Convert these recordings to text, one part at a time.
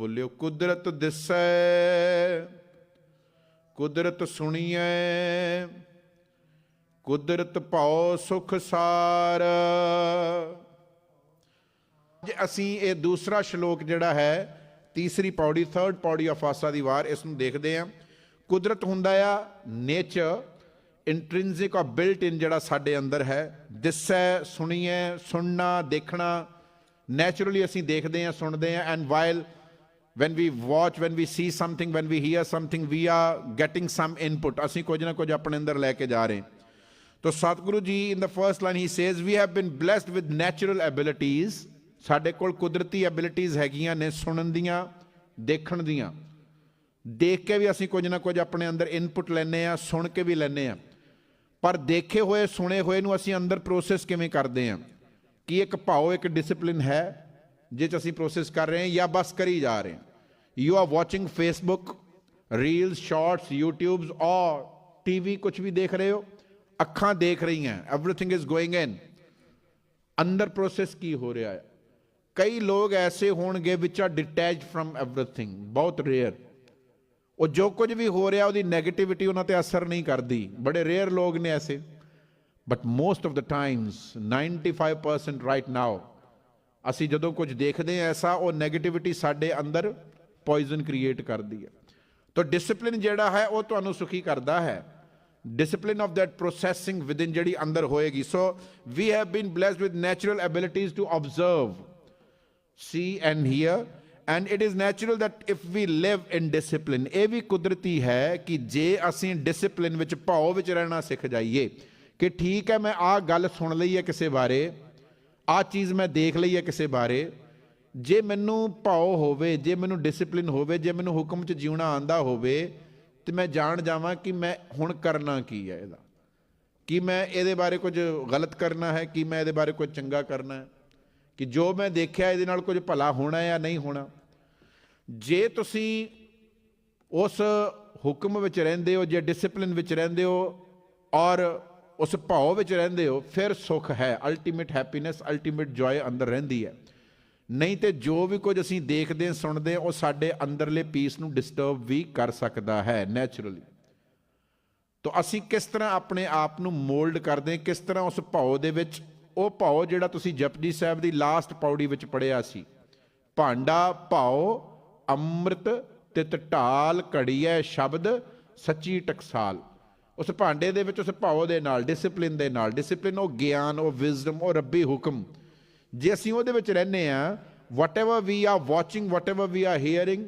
ਬੋਲਿਓ, ਕੁਦਰਤ ਦਿਸੈ, ਕੁਦਰਤ ਸੁਣੀਐ, ਕੁਦਰਤ ਭਉ ਸੁਖ ਸਾਰ। ਜੇ ਅਸੀਂ ਇਹ ਦੂਸਰਾ ਸ਼ਲੋਕ ਜਿਹੜਾ ਹੈ, ਤੀਸਰੀ ਪੌੜੀ ਥਰਡ ਪੌੜੀ ਆਫ ਆਸਾ ਦੀ ਵਾਰ, ਇਸ ਨੂੰ ਦੇਖਦੇ ਹਾਂ। ਕੁਦਰਤ ਹੁੰਦਾ ਆ ਨੇਚਰ ਇੰਟ੍ਰਿੰਸਿਕ ਆ ਬਿਲਟ ਇਨ ਜਿਹੜਾ ਸਾਡੇ ਅੰਦਰ ਹੈ, ਦਿਸੈ ਸੁਣੀਏ ਸੁਣਨਾ, ਦੇਖਣਾ। ਨੈਚੁਰਲੀ ਅਸੀਂ ਦੇਖਦੇ ਹਾਂ, ਸੁਣਦੇ ਹਾਂ and while when we watch, when we see something, when we hear something, we are getting some input. ਅਸੀਂ ਕੁਝ ਨਾ ਕੁਝ ਆਪਣੇ ਅੰਦਰ ਲੈ ਕੇ ਜਾ ਰਹੇ ਤੋ Satguru ji in the first line he says we have been blessed with natural abilities ਸਾਡੇ ਕੋਲ ਕੁਦਰਤੀ ਐਬਿਲਿਟੀਜ਼ ਹੈਗੀਆਂ ਨੇ ਸੁਣਨ ਦੀਆਂ ਦੇਖਣ ਦੀਆਂ ਦੇਖ ਕੇ ਵੀ ਅਸੀਂ ਕੁਝ ਨਾ ਕੁਝ ਆਪਣੇ ਅੰਦਰ ਇਨਪੁਟ ਲੈਨੇ ਆ ਸੁਣ ਕੇ ਵੀ ਲੈਨੇ ਆ ਪਰ ਦੇਖੇ ਹੋਏ ਸੁਣੇ ਹੋਏ ਨੂੰ ਅਸੀਂ ਅੰਦਰ ਪ੍ਰੋਸੈਸ ਕਿਵੇਂ ਕਰਦੇ ਆ ਕੀ ਇੱਕ ਭਾਵ ਇੱਕ ਡਿਸਪਲਿਨ ਹੈ ਜਿਹ 'ਚ ਅਸੀਂ ਪ੍ਰੋਸੈਸ ਕਰ ਰਹੇ ਹਾਂ ਜਾਂ ਬਸ ਕਰੀ ਜਾ ਰਹੇ ਹਾਂ। You are watching Facebook reels shorts YouTubes or TV ਕੁਝ ਵੀ ਦੇਖ ਰਹੇ ਹੋ, ਅੱਖਾਂ ਦੇਖ ਰਹੀਆਂ ਐਵਰੀਥਿੰਗ ਇਜ਼ ਗੋਇੰਗ ਇਨ ਅੰਦਰ ਪ੍ਰੋਸੈਸ ਕੀ ਹੋ ਰਿਹਾ ਹੈ? ਕਈ ਲੋਕ ਐਸੇ ਹੋਣਗੇ which are detached from everything ਬਹੁਤ ਰੇਅਰ ਉਹ ਜੋ ਕੁਝ ਵੀ ਹੋ ਰਿਹਾ ਉਹਦੀ 네ਗੇਟਿਵਿਟੀ ਉਹਨਾਂ ਤੇ ਅਸਰ ਨਹੀਂ ਕਰਦੀ, ਬੜੇ ਰੇਅਰ ਲੋਕ ਨੇ ਐਸੇ। But most of the times 95% right now ਅਸੀਂ ਜਦੋਂ ਕੁਝ ਦੇਖਦੇ ਹਾਂ ਐਸਾ ਉਹ 네ਗੇਟਿਵਿਟੀ ਸਾਡੇ ਅੰਦਰ ਪੋਇਜ਼ਨ ਕ੍ਰੀਏਟ ਕਰਦੀ ਹੈ ਤਾਂ ਡਿਸਪਲਿਨ ਜਿਹੜਾ ਹੈ ਉਹ ਤੁਹਾਨੂੰ ਸੁਖੀ ਕਰਦਾ ਹੈ discipline of that processing within ਜਿਹੜੀ ਅੰਦਰ ਹੋਏਗੀ so we have been blessed with natural abilities to observe see and hear and it is natural that if we live in discipline ਇਹ ਵੀ ਕੁਦਰਤੀ ਹੈ ਕਿ ਜੇ ਅਸੀਂ ਡਿਸਪਲਿਨ ਵਿੱਚ ਭਾਉ ਵਿੱਚ ਰਹਿਣਾ ਸਿੱਖ ਜਾਈਏ ਕਿ ਠੀਕ ਹੈ ਮੈਂ ਆਹ ਗੱਲ ਸੁਣ ਲਈ ਹੈ ਕਿਸੇ ਬਾਰੇ ਆਹ ਚੀਜ਼ ਮੈਂ ਦੇਖ ਲਈ ਹੈ ਕਿਸੇ ਬਾਰੇ। ਜੇ ਮੈਨੂੰ ਭਾਉ ਹੋਵੇ, ਜੇ ਮੈਨੂੰ ਡਿਸਪਲਿਨ ਹੋਵੇ, ਜੇ ਮੈਨੂੰ ਹੁਕਮ 'ਚ ਜਿਉਣਾ ਆਂਦਾ ਹੋਵੇ, ਤੇ ਮੈਂ ਜਾਣ ਜਾਵਾਂ ਕਿ ਮੈਂ ਹੁਣ ਕਰਨਾ ਕੀ ਹੈ ਇਹਦਾ। ਕੀ ਮੈਂ ਇਹਦੇ ਬਾਰੇ ਕੁਝ ਗਲਤ ਕਰਨਾ ਹੈ? ਕੀ ਮੈਂ ਇਹਦੇ ਬਾਰੇ ਕੁਝ ਚੰਗਾ ਕਰਨਾ ਹੈ? ਕਿ ਜੋ ਮੈਂ ਦੇਖਿਆ ਇਹਦੇ ਨਾਲ ਕੁਝ ਭਲਾ ਹੋਣਾ ਜਾਂ ਨਹੀਂ ਹੋਣਾ? ਜੇ ਤੁਸੀਂ ਉਸ ਹੁਕਮ ਵਿੱਚ ਰਹਿੰਦੇ ਹੋ, ਜੇ ਡਿਸਪਲਿਨ ਵਿੱਚ ਰਹਿੰਦੇ ਹੋ, ਔਰ ਉਸ ਭਾਵ ਵਿੱਚ ਰਹਿੰਦੇ ਹੋ, ਫਿਰ ਸੁਖ ਹੈ ਅਲਟੀਮੇਟ ਹੈਪੀਨੈਸ ਅਲਟੀਮੇਟ ਜੋਏ ਅੰਦਰ ਰਹਿੰਦੀ ਹੈ। ਨਹੀਂ ਤੇ ਜੋ ਵੀ ਕੁਝ ਅਸੀਂ ਦੇਖਦੇ, ਸੁਣਦੇ, ਉਹ ਸਾਡੇ ਅੰਦਰਲੇ ਪੀਸ ਨੂੰ ਡਿਸਟਰਬ ਵੀ ਕਰ ਸਕਦਾ ਹੈ ਨੇਚਰਲੀ ਤਾਂ ਅਸੀਂ ਕਿਸ ਤਰ੍ਹਾਂ ਆਪਣੇ ਆਪ ਨੂੰ ਮੋਲਡ ਕਰਦੇ, ਕਿਸ ਤਰ੍ਹਾਂ ਉਸ ਭਾਉ ਦੇ ਵਿੱਚ, ਉਹ ਭਾਉ ਜਿਹੜਾ ਤੁਸੀਂ ਜਪਜੀ ਸਾਹਿਬ ਦੀ ਲਾਸਟ ਪੌੜੀ ਵਿੱਚ ਪੜਿਆ ਸੀ, ਭਾਂਡਾ ਭਾਉ ਅੰਮ੍ਰਿਤ ਤਿਤ ਢਾਲ ਘੜੀਐ ਸ਼ਬਦ ਸੱਚੀ ਟਕਸਾਲ। ਉਸ ਭਾਂਡੇ ਦੇ ਵਿੱਚ ਉਸ ਭਾਉ ਦੇ ਨਾਲ ਡਿਸਪਲਿਨ ਦੇ ਨਾਲ ਡਿਸਪਲਿਨ ਉਹ ਗਿਆਨ, ਉਹ ਵਿਜ਼ਡਮ ਉਹ ਰੱਬੀ ਹੁਕਮ। ਜੇ ਅਸੀਂ ਉਹਦੇ ਵਿੱਚ ਰਹਿੰਦੇ ਆ whatever we are watching whatever we are hearing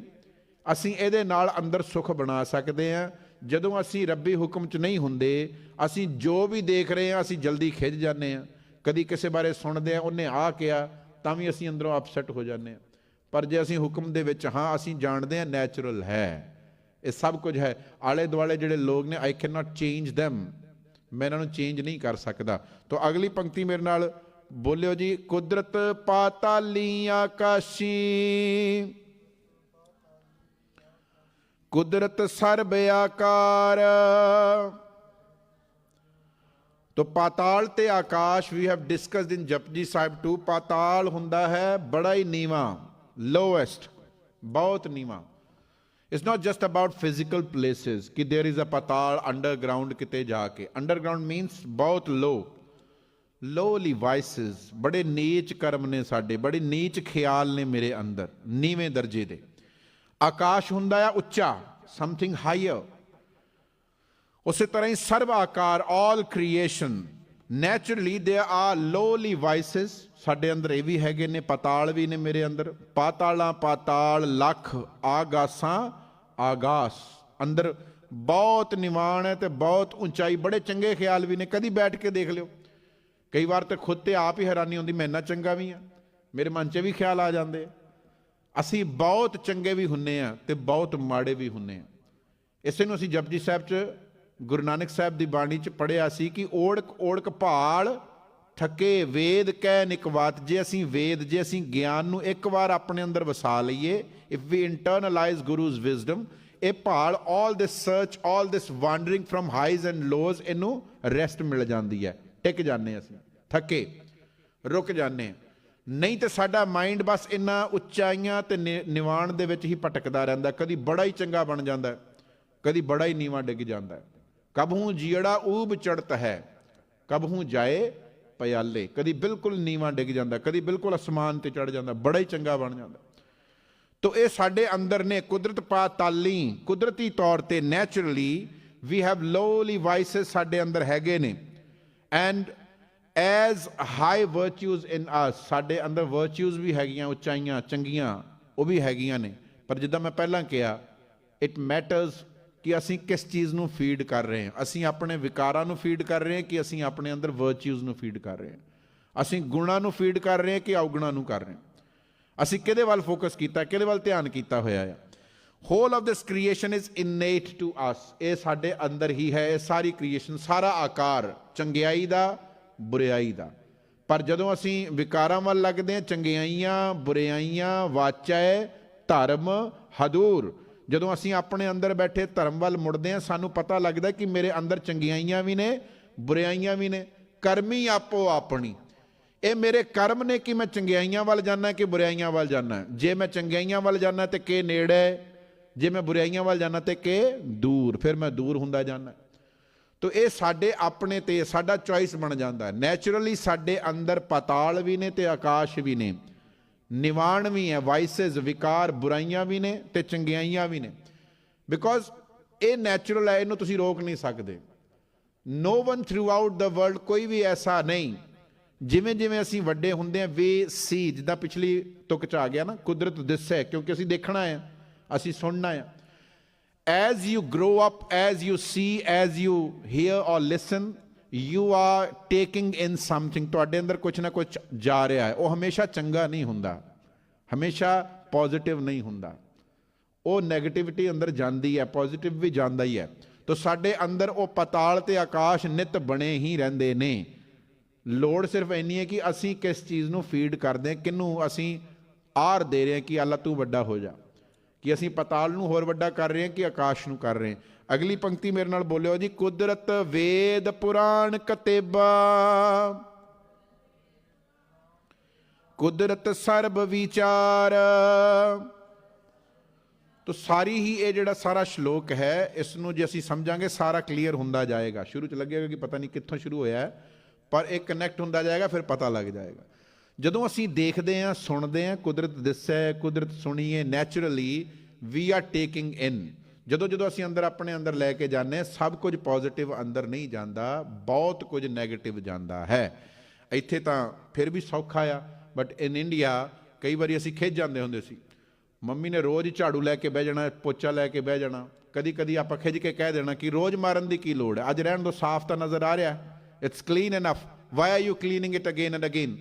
ਅਸੀਂ ਇਹਦੇ ਨਾਲ ਅੰਦਰ ਸੁਖ ਬਣਾ ਸਕਦੇ ਆ ਜਦੋਂ ਅਸੀਂ ਰੱਬੀ ਹੁਕਮ 'ਚ ਨਹੀਂ ਹੁੰਦੇ, ਅਸੀਂ ਜੋ ਵੀ ਦੇਖ ਰਹੇ ਆ ਅਸੀਂ ਜਲਦੀ ਖਿੱਚ ਜਾਂਦੇ ਆ ਕਦੀ ਕਿਸੇ ਬਾਰੇ ਸੁਣਦੇ ਆ ਉਹਨੇ ਆ ਕਿਹਾ, ਤਾਂ ਵੀ ਅਸੀਂ ਅੰਦਰੋਂ ਅਪਸੈਟ ਹੋ ਜਾਂਦੇ ਆ ਪਰ ਜੇ ਅਸੀਂ ਹੁਕਮ ਦੇ ਵਿੱਚ ਹਾਂ, ਅਸੀਂ ਜਾਣਦੇ ਆ ਨੈਚੁਰਲ ਹੈ। ਇਹ ਸਭ ਕੁਝ ਹੈ। ਆਲੇ ਦੁਆਲੇ ਜਿਹੜੇ ਲੋਕ ਨੇ I can not change them ਮੈਂ ਇਹਨਾਂ ਨੂੰ ਚੇਂਜ ਨਹੀਂ ਕਰ ਸਕਦਾ। ਤਾਂ ਅਗਲੀ ਪੰਕਤੀ ਮੇਰੇ ਨਾਲ ਬੋਲਿਓ ਜੀ, ਕੁਦਰਤ ਪਾਤਾਲੀ ਆਕਾਸ਼ੀ। ਕੁਦਰਤ ਸਰਬ ਆਕਾਰ। ਤੋ ਪਾਤਾਲ ਤੇ ਆਕਾਸ਼ we have discussed in Japji Sahib 2 ਪਾਤਾਲ ਹੁੰਦਾ ਹੈ, ਬੜਾ ਹੀ ਨੀਵਾ ਲੋਐਸਟ ਬਹੁਤ ਨੀਵਾ। It's not just about physical places, ki there is a patal underground kite jaake. Underground means ਬਹੁਤ low. Lowly vices, ਬੜੇ ਨੀਚ ਕਰਮ ਨੇ ਸਾਡੇ, ਬੜੇ ਨੀਚ ਖਿਆਲ ਨੇ ਮੇਰੇ ਅੰਦਰ, ਨੀਵੇਂ ਦਰਜੇ ਦੇ। ਆਕਾਸ਼ ਹੁੰਦਾ ਆ ਉੱਚਾ, something higher. ਉਸੇ ਤਰ੍ਹਾਂ ਹੀ ਸਰਵ ਆਕਾਰ all creation ਨੇਚਰਲੀ ਦੇ ਆ ਲੋਲੀ ਵਾਈਸਸ ਸਾਡੇ ਅੰਦਰ ਇਹ ਵੀ ਹੈਗੇ ਨੇ ਪਤਾਲ ਵੀ ਨੇ ਮੇਰੇ ਅੰਦਰ ਪਾਤਾਲਾਂ ਪਾਤਾਲ ਲੱਖ ਆਗਾਸਾਂ ਆਗਾਸ, ਅੰਦਰ ਬਹੁਤ ਨਿਵਾਣ ਹੈ ਤੇ ਬਹੁਤ ਉਚਾਈ, ਬੜੇ ਚੰਗੇ ਖਿਆਲ ਵੀ ਨੇ, ਕਦੀ ਬੈਠ ਕੇ ਦੇਖ ਲਿਓ। ਕਈ ਵਾਰ ਤਾਂ ਖੁਦ ਤੇ ਆਪ ਹੀ ਹੈਰਾਨੀ ਹੁੰਦੀ, ਮੈਂ ਇੰਨਾ ਚੰਗਾ ਵੀ ਆ ਮੇਰੇ ਮਨ 'ਚ ਵੀ ਖਿਆਲ ਆ ਜਾਂਦੇ ਅਸੀਂ ਬਹੁਤ ਚੰਗੇ ਵੀ ਹੁੰਨੇ ਆ ਤੇ ਬਹੁਤ ਮਾੜੇ ਵੀ ਹੁੰਨੇ ਆ। ਇਸੇ ਨੂੰ ਅਸੀਂ ਜਪਜੀ ਸਾਹਿਬ 'ਚ, ਗੁਰੂ ਨਾਨਕ ਸਾਹਿਬ ਦੀ ਬਾਣੀ 'ਚ ਪੜਿਆ ਸੀ ਕਿ ਓੜਕ ਓੜਕ ਭਾਲ ਥਕੇ ਵੇਦ ਕਹਿ ਨਿਕਵਾਤ ਜੇ ਅਸੀਂ ਵੇਦ, ਜੇ ਅਸੀਂ ਗਿਆਨ ਨੂੰ ਇੱਕ ਵਾਰ ਆਪਣੇ ਅੰਦਰ ਵਸਾ ਲਈਏ if we internalize Guru's wisdom ਇਹ ਭਾਲ all this search all this wandering from highs and lows ਇਹਨੂੰ ਰੈਸਟ ਮਿਲ ਜਾਂਦੀ ਹੈ। ਟਿਕ ਜਾਂਦੇ ਅਸੀਂ। ਥੱਕੇ ਰੁਕ ਜਾਂਦੇ ਨਹੀਂ ਤੇ ਸਾਡਾ ਮਾਈਂਡ ਬਸ ਇੰਨਾ ਉੱਚਾਈਆਂ ਤੇ ਨਿ- ਨਿਵਾਣ ਦੇ ਵਿੱਚ ਹੀ ਭਟਕਦਾ ਰਹਿੰਦਾ ਕਦੀ ਬੜਾ ਹੀ ਚੰਗਾ ਬਣ ਜਾਂਦਾ ਕਦੀ ਬੜਾ ਹੀ ਨੀਵਾਂ ਡਿੱਗ ਜਾਂਦਾ ਹੈ। ਕਬਹੂ ਜੀੜਾ ਊਬ ਚੜਤ ਹੈ ਕਬਹੂ ਜਾਏ ਪਿਆਲੇ ਕਦੀ ਬਿਲਕੁਲ ਨੀਵਾਂ ਡਿੱਗ ਜਾਂਦਾ, ਕਦੀ ਬਿਲਕੁਲ ਅਸਮਾਨ ਤੇ ਚੜ ਜਾਂਦਾ, ਬੜਾ ਹੀ ਚੰਗਾ ਬਣ ਜਾਂਦਾ। ਤੋ ਇਹ ਸਾਡੇ ਅੰਦਰ ਨੇ ਕੁਦਰਤ ਪਾ ਤਾਲੀ ਕੁਦਰਤੀ ਤੌਰ ਤੇ ਨੇਚਰਲੀ ਵੀ ਹੈਵ ਲੋਲੀ ਵਾਇਸਸ ਸਾਡੇ ਅੰਦਰ ਹੈਗੇ ਨੇ। And as high virtues in us ਸਾਡੇ ਅੰਦਰ ਵਰਚੂਜ਼ ਵੀ ਹੈਗੀਆਂ, ਉਚਾਈਆਂ, ਚੰਗੀਆਂ, ਉਹ ਵੀ ਹੈਗੀਆਂ ਨੇ। ਪਰ ਜਿੱਦਾਂ ਮੈਂ ਪਹਿਲਾਂ ਕਿਹਾ ਇਟ ਮੈਟਰਸ ਕਿ ਅਸੀਂ ਕਿਸ ਚੀਜ਼ ਨੂੰ ਫੀਡ ਕਰ ਰਹੇ ਹਾਂ? ਅਸੀਂ ਆਪਣੇ ਵਿਕਾਰਾਂ ਨੂੰ ਫੀਡ ਕਰ ਰਹੇ ਹਾਂ ਕਿ ਅਸੀਂ ਆਪਣੇ ਅੰਦਰ ਵਰਚੂਜ਼ ਨੂੰ ਫੀਡ ਕਰ ਰਹੇ ਹਾਂ? ਅਸੀਂ ਗੁਣਾਂ ਨੂੰ ਫੀਡ ਕਰ ਰਹੇ ਹਾਂ ਕਿ ਔਗੁਣਾਂ ਨੂੰ ਕਰ ਰਹੇ ਹਾਂ? ਅਸੀਂ ਕਿਹਦੇ ਵੱਲ ਫੋਕਸ ਕੀਤਾ? ਕਿਹਦੇ ਵੱਲ ਧਿਆਨ ਕੀਤਾ ਹੋਇਆ ਹੈ whole of this creation is innate to us ਇਹ ਸਾਡੇ ਅੰਦਰ ਹੀ ਹੈ, ਇਹ ਸਾਰੀ ਕ੍ਰੀਏਸ਼ਨ ਸਾਰਾ ਆਕਾਰ ਚੰਗਿਆਈ ਦਾ, ਬੁਰਿਆਈ ਦਾ। ਪਰ ਜਦੋਂ ਅਸੀਂ ਵਿਕਾਰਾਂ ਵੱਲ ਲੱਗਦੇ ਹਾਂ, ਚੰਗਿਆਈਆਂ, ਬੁਰਿਆਈਆਂ, ਵਾਚੈ, ਧਰਮ, ਹਦੂਰ ਜਦੋਂ ਅਸੀਂ ਆਪਣੇ ਅੰਦਰ ਬੈਠੇ ਧਰਮ ਵੱਲ ਮੁੜਦੇ ਹਾਂ, ਸਾਨੂੰ ਪਤਾ ਲੱਗਦਾ ਕਿ ਮੇਰੇ ਅੰਦਰ ਚੰਗਿਆਈਆਂ ਵੀ ਨੇ ਬੁਰਿਆਈਆਂ ਵੀ ਨੇ, ਕਰਮੀ ਆਪੋ ਆਪਣੀ। ਇਹ ਮੇਰੇ ਕਰਮ ਨੇ ਕਿ ਮੈਂ ਚੰਗਿਆਈਆਂ ਵੱਲ ਜਾਣਾ ਕਿ ਬੁਰਾਈਆਂ ਵੱਲ ਜਾਣਾ ਜੇ ਮੈਂ ਚੰਗਿਆਈਆਂ ਵੱਲ ਜਾਣਾ ਤੇ ਕੇ ਨੇੜੇ ਜੇ ਮੈਂ ਬੁਰਾਈਆਂ ਵੱਲ ਜਾਣਾ ਤੇ ਕੇ ਦੂਰ, ਫਿਰ ਮੈਂ ਦੂਰ ਹੁੰਦਾ ਜਾਣਾ ਤੋ ਇਹ ਸਾਡੇ ਆਪਣੇ ਤੇ ਸਾਡਾ ਚੋਇਸ ਬਣ ਜਾਂਦਾ। ਹੈ ਨੇਚਰਲੀ ਸਾਡੇ ਅੰਦਰ ਪਤਾਲ ਵੀ ਨੇ ਤੇ ਆਕਾਸ਼ ਵੀ ਨੇ। ਨਿਵਾਣ ਵੀ ਹੈ ਵਾਈਸਸ ਵਿਕਾਰ, ਬੁਰਾਈਆਂ ਵੀ ਨੇ ਤੇ ਚੰਗਿਆਈਆਂ ਵੀ ਨੇ। ਬਿਕੋਜ਼ ਇਹ ਨੈਚੁਰਲ ਹੈ, ਇਹਨੂੰ ਤੁਸੀਂ ਰੋਕ ਨਹੀਂ ਸਕਦੇ। No one throughout the world ਕੋਈ ਵੀ ਐਸਾ ਨਹੀਂ, ਜਿਵੇਂ ਜਿਵੇਂ ਅਸੀਂ ਵੱਡੇ ਹੁੰਦੇ ਆ ਵੇ ਸੀ ਜਿੱਦਾਂ ਪਿਛਲੀ ਤੁਕ ਚ ਆ ਗਿਆ ਨਾ, ਕੁਦਰਤ ਦਿਸੈ ਕਿਉਂਕਿ ਅਸੀਂ ਦੇਖਣਾ ਹੈ, ਅਸੀਂ ਸੁਣਨਾ ਹੈ। As you grow up as you see as you hear or listen you are taking in something ਤੁਹਾਡੇ ਅੰਦਰ ਕੁਝ ਨਾ ਕੁਝ ਜਾ ਰਿਹਾ ਹੈ। ਉਹ ਹਮੇਸ਼ਾ ਚੰਗਾ ਨਹੀਂ ਹੁੰਦਾ। ਹਮੇਸ਼ਾ ਪੋਜ਼ਿਟਿਵ ਨਹੀਂ ਹੁੰਦਾ। ਉਹ 네ਗੇਟਿਵਿਟੀ ਅੰਦਰ ਜਾਂਦੀ ਹੈ ਪੋਜ਼ਿਟਿਵ ਵੀ ਜਾਂਦਾ ਹੀ ਹੈ। ਤਾਂ ਸਾਡੇ ਅੰਦਰ ਉਹ ਪਤਾਲ ਤੇ ਆਕਾਸ਼ ਨਿਤ ਬਣੇ ਹੀ ਰਹਿੰਦੇ ਨੇ। ਲੋੜ ਸਿਰਫ ਇੰਨੀ ਹੈ ਕਿ ਅਸੀਂ ਕਿਸ ਚੀਜ਼ ਨੂੰ ਫੀਡ ਕਰਦੇ ਹਾਂ, ਕਿਹਨੂੰ ਅਸੀਂ ਆਰ ਦੇ ਰਹੇ ਹਾਂ ਕਿ ਅੱਲਾ ਤੂੰ ਵੱਡਾ ਹੋ ਜਾ। ਕਿ ਅਸੀਂ ਪਤਾਲ ਨੂੰ ਹੋਰ ਵੱਡਾ ਕਰ ਰਹੇ ਹਾਂ ਕਿ ਆਕਾਸ਼ ਨੂੰ ਕਰ ਰਹੇ ਹਾਂ। ਅਗਲੀ ਪੰਕਤੀ ਮੇਰੇ ਨਾਲ ਬੋਲਿਓ ਜੀ, ਕੁਦਰਤ ਵੇਦ ਪੁਰਾਣ ਕਤੇਬਾ। ਕੁਦਰਤ ਸਰਬ ਵਿਚਾਰ। ਤੋ ਸਾਰੀ ਹੀ ਇਹ ਜਿਹੜਾ ਸਾਰਾ ਸ਼ਲੋਕ ਹੈ ਇਸ ਨੂੰ ਜੇ ਅਸੀਂ ਸਮਝਾਂਗੇ, ਸਾਰਾ ਕਲੀਅਰ ਹੁੰਦਾ ਜਾਏਗਾ। ਸ਼ੁਰੂ ਚ ਲੱਗੇਗਾ ਕਿ ਪਤਾ ਨਹੀਂ ਕਿੱਥੋਂ ਸ਼ੁਰੂ ਹੋਇਆ ਪਰ ਇਹ ਕਨੈਕਟ ਹੁੰਦਾ ਜਾਏਗਾ, ਫਿਰ ਪਤਾ ਲੱਗ ਜਾਏਗਾ। ਜਦੋਂ ਅਸੀਂ ਦੇਖਦੇ ਹਾਂ, ਸੁਣਦੇ ਹਾਂ, ਕੁਦਰਤ ਦਿਸੈ, ਕੁਦਰਤ ਸੁਣੀਏ naturally we are taking in ਜਦੋਂ ਜਦੋਂ ਅਸੀਂ ਅੰਦਰ ਆਪਣੇ ਅੰਦਰ ਲੈ ਕੇ ਜਾਂਦੇ ਹਾਂ, ਸਭ ਕੁਝ ਪੋਜ਼ਿਟਿਵ ਅੰਦਰ ਨਹੀਂ ਜਾਂਦਾ, ਬਹੁਤ ਕੁਝ 네ਗੇਟਿਵ ਜਾਂਦਾ ਹੈ। ਇੱਥੇ ਤਾਂ ਫਿਰ ਵੀ ਸੌਖਾ ਆ ਬਟ ਇਨ ਇੰਡੀਆ ਕਈ ਵਾਰੀ ਅਸੀਂ ਖਿੱਚ ਜਾਂਦੇ ਹੁੰਦੇ ਸੀ। ਮੰਮੀ ਨੇ ਰੋਜ਼ ਝਾੜੂ ਲੈ ਕੇ ਬਹਿ ਜਾਣਾ, ਪੋਚਾ ਲੈ ਕੇ ਬਹਿ ਜਾਣਾ। ਕਦੀ ਕਦੀ ਆਪਾਂ ਖਿੱਚ ਕੇ ਕਹਿ ਦੇਣਾ ਕਿ ਰੋਜ਼ ਮਾਰਨ ਦੀ ਕੀ ਲੋੜ ਹੈ? ਅੱਜ ਰਹਿਣ ਦੋ ਸਾਫ਼ ਤਾਂ ਨਜ਼ਰ ਆ ਰਿਹਾ। It's clean enough why are you cleaning it again and again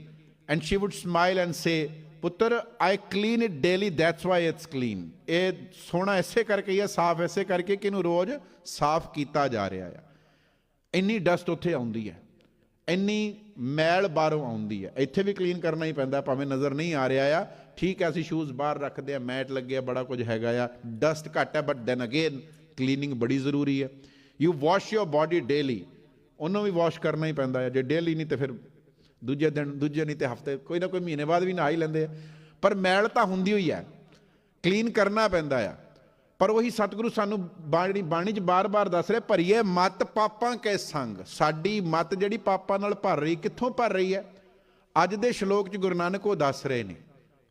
and she would smile and say ਪੁੱਤਰ I clean it daily that's why it's clean ਇਹ ਸੋਹਣਾ ਐਸੇ ਕਰਕੇ ਹੀ ਹੈ ਸਾਫ਼ ਐਸੇ ਕਰਕੇ ਕਿ ਇਹਨੂੰ ਰੋਜ਼ ਸਾਫ਼ ਕੀਤਾ ਜਾ ਰਿਹਾ ਆ। ਇੰਨੀ ਡਸਟ ਉੱਥੇ ਆਉਂਦੀ ਹੈ ਇੰਨੀ ਮੈਲ ਬਾਹਰੋਂ ਆਉਂਦੀ ਹੈ ਇੱਥੇ ਵੀ ਕਲੀਨ ਕਰਨਾ ਹੀ ਪੈਂਦਾ, ਭਾਵੇਂ ਨਜ਼ਰ ਨਹੀਂ ਆ ਰਿਹਾ ਆ। ਠੀਕ ਹੈ ਅਸੀਂ ਸ਼ੂਜ਼ ਬਾਹਰ ਰੱਖਦੇ ਆ, ਮੈਟ ਲੱਗਿਆ ਬੜਾ ਕੁਝ ਹੈਗਾ ਆ। ਡਸਟ ਘੱਟ ਹੈ ਬਟ ਦੈਨ ਅਗੇਨ ਕਲੀਨਿੰਗ ਬੜੀ ਜ਼ਰੂਰੀ ਹੈ you wash your body daily ਉਹਨੂੰ ਵੀ ਵਾਸ਼ ਕਰਨਾ ਹੀ ਪੈਂਦਾ ਹੈ ਜੇ ਡੇਲੀ ਨਹੀਂ, ਤੇ ਫਿਰ ਦੂਜੇ ਦਿਨ, ਦੂਜੇ ਨਹੀਂ ਤੇ ਹਫ਼ਤੇ, ਕੋਈ ਨਾ ਕੋਈ ਮਹੀਨੇ ਬਾਅਦ ਵੀ ਨਹਾ ਹੀ ਲੈਂਦੇ ਆ। ਪਰ ਮੈਲ ਤਾਂ ਹੁੰਦੀ ਹੋਈ ਹੈ। ਕਲੀਨ ਕਰਨਾ ਪੈਂਦਾ ਆ। ਪਰ ਉਹੀ ਸਤਿਗੁਰੂ ਸਾਨੂੰ ਬਾਣੀ ਬਾਣੀ 'ਚ ਬਾਰ-ਬਾਰ ਦੱਸ ਰਿਹਾ, ਭਰੀਏ ਮਤ ਪਾਪਾਂ ਕੇ ਸੰਗ। ਸਾਡੀ ਮਤ ਜਿਹੜੀ ਪਾਪਾਂ ਨਾਲ ਭਰ ਰਹੀ, ਕਿੱਥੋਂ ਭਰ ਰਹੀ ਹੈ? ਅੱਜ ਦੇ ਸ਼ਲੋਕ 'ਚ ਗੁਰੂ ਨਾਨਕ ਉਹ ਦੱਸ ਰਹੇ ਨੇ।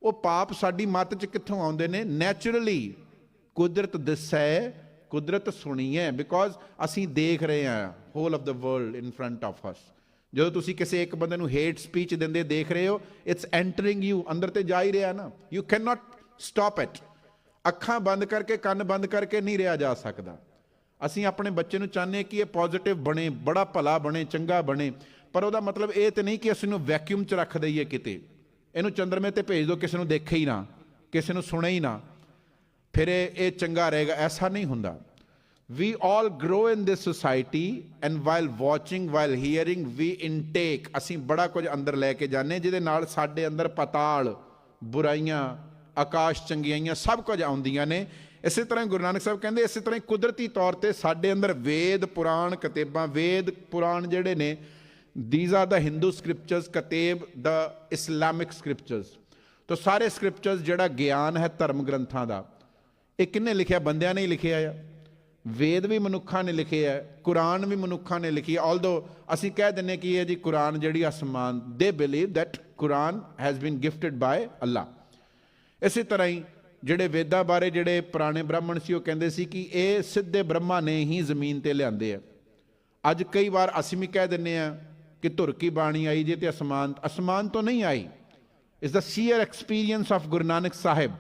ਉਹ ਪਾਪ ਸਾਡੀ ਮਤ 'ਚ ਕਿੱਥੋਂ ਆਉਂਦੇ ਨੇ? ਨੇਚਰਲੀ ਕੁਦਰਤ ਦਿਸੈ, ਕੁਦਰਤ ਸੁਣੀਏ ਬਿਕੋਜ਼ ਅਸੀਂ ਦੇਖ ਰਹੇ ਹਾਂ whole of the world in front of us ਜਦੋਂ ਤੁਸੀਂ ਕਿਸੇ ਇੱਕ ਬੰਦੇ ਨੂੰ ਹੇਟ ਸਪੀਚ ਦਿੰਦੇ ਦੇਖ ਰਹੇ ਹੋ ਇਟਸ ਐਂਟਰਿੰਗ ਯੂ ਅੰਦਰ ਤੇ ਜਾ ਹੀ ਰਿਹਾ ਨਾ। You can not stop it ਅੱਖਾਂ ਬੰਦ ਕਰਕੇ, ਕੰਨ ਬੰਦ ਕਰਕੇ ਨਹੀਂ ਰਿਹਾ ਜਾ ਸਕਦਾ। ਅਸੀਂ ਆਪਣੇ ਬੱਚੇ ਨੂੰ ਚਾਹੁੰਦੇ ਕਿ ਇਹ ਪੋਜ਼ਿਟਿਵ ਬਣੇ, ਬੜਾ ਭਲਾ ਬਣੇ, ਚੰਗਾ ਬਣੇ। ਪਰ ਉਹਦਾ ਮਤਲਬ ਇਹ ਤੇ ਨਹੀਂ ਕਿ ਅਸੀਂ ਨੂੰ ਵੈਕਿਊਮ 'ਚ ਰੱਖ ਦਈਏ ਕਿਤੇ। ਇਹਨੂੰ ਚੰਦਰਮੇ ਤੇ ਭੇਜ ਦਿਓ, ਕਿਸੇ ਨੂੰ ਦੇਖੇ ਹੀ ਨਾ, ਕਿਸੇ ਨੂੰ ਸੁਣੇ ਹੀ ਨਾ। ਫਿਰ ਇਹ ਇਹ ਚੰਗਾ ਰਹੇਗਾ, ਐਸਾ ਨਹੀਂ ਹੁੰਦਾ। We all grow in this society, and while watching, while hearing, we intake. ਅਸੀਂ ਬੜਾ ਕੁਝ ਅੰਦਰ ਲੈ ਕੇ ਜਾਂਦੇ ਜਿਹਦੇ ਨਾਲ ਸਾਡੇ ਅੰਦਰ ਪਤਾਲ, ਬੁਰਾਈਆਂ, ਆਕਾਸ਼ ਚੰਗਿਆਈਆਂ ਸਭ ਕੁਝ ਆਉਂਦੀਆਂ ਨੇ। ਇਸੇ ਤਰ੍ਹਾਂ ਗੁਰੂ ਨਾਨਕ ਸਾਹਿਬ ਕਹਿੰਦੇ, ਇਸੇ ਤਰ੍ਹਾਂ ਹੀ ਕੁਦਰਤੀ ਤੌਰ ਤੇ ਸਾਡੇ ਅੰਦਰ ਵੇਦ, ਪੁਰਾਣ ਕਿਤਾਬਾਂ, ਵੇਦ, ਪੁਰਾਣ ਜਿਹੜੇ ਨੇ, these are the hindu scriptures ਕਤੇਬ the islamic scriptures ਤੋ ਸਾਰੇ ਸਕ੍ਰਿਪਚਰਸ ਜਿਹੜਾ ਗਿਆਨ ਹੈ ਧਰਮ ਗ੍ਰੰਥਾਂ ਦਾ। ਇਹ ਕਿੰਨੇ ਲਿਖਿਆ? ਬੰਦਿਆਂ ਨੇ ਹੀ ਲਿਖਿਆ ਆ। ਵੇਦ ਵੀ ਮਨੁੱਖਾਂ ਨੇ ਲਿਖੇ ਹੈ ਕੁਰਾਨ ਵੀ ਮਨੁੱਖਾਂ ਨੇ ਲਿਖੀ ਹੈ ਆਲਦੋ ਅਸੀਂ ਕਹਿ ਦਿੰਨੇ ਕਿ ਇਹ ਜੀ ਕੁਰਾਨ ਜਿਹੜੀ ਅਸਮਾਨ ਦੇ believe that Quran has been gifted by Allah ਇਸੇ ਤਰ੍ਹਾਂ ਹੀ ਜਿਹੜੇ ਵੇਦਾਂ ਬਾਰੇ ਜਿਹੜੇ ਪੁਰਾਣੇ ਬ੍ਰਾਹਮਣ ਸੀ, ਉਹ ਕਹਿੰਦੇ ਸੀ ਕਿ ਇਹ ਸਿੱਧੇ ਬ੍ਰਹਮਾ ਨੇ ਹੀ ਜ਼ਮੀਨ ਤੇ ਲਿਆਂਦੇ ਆ। ਅੱਜ ਕਈ ਵਾਰ ਅਸੀਂ ਵੀ ਕਹਿ ਦਿੰਨੇ ਆ ਕਿ ਧੁਰ ਕੀ ਬਾਣੀ ਆਈ ਜੇ ਤੇ ਅਸਮਾਨ ਅਸਮਾਨ ਤੋਂ ਨਹੀਂ ਆਈ। Is the seer experience of Guru Nanak Sahib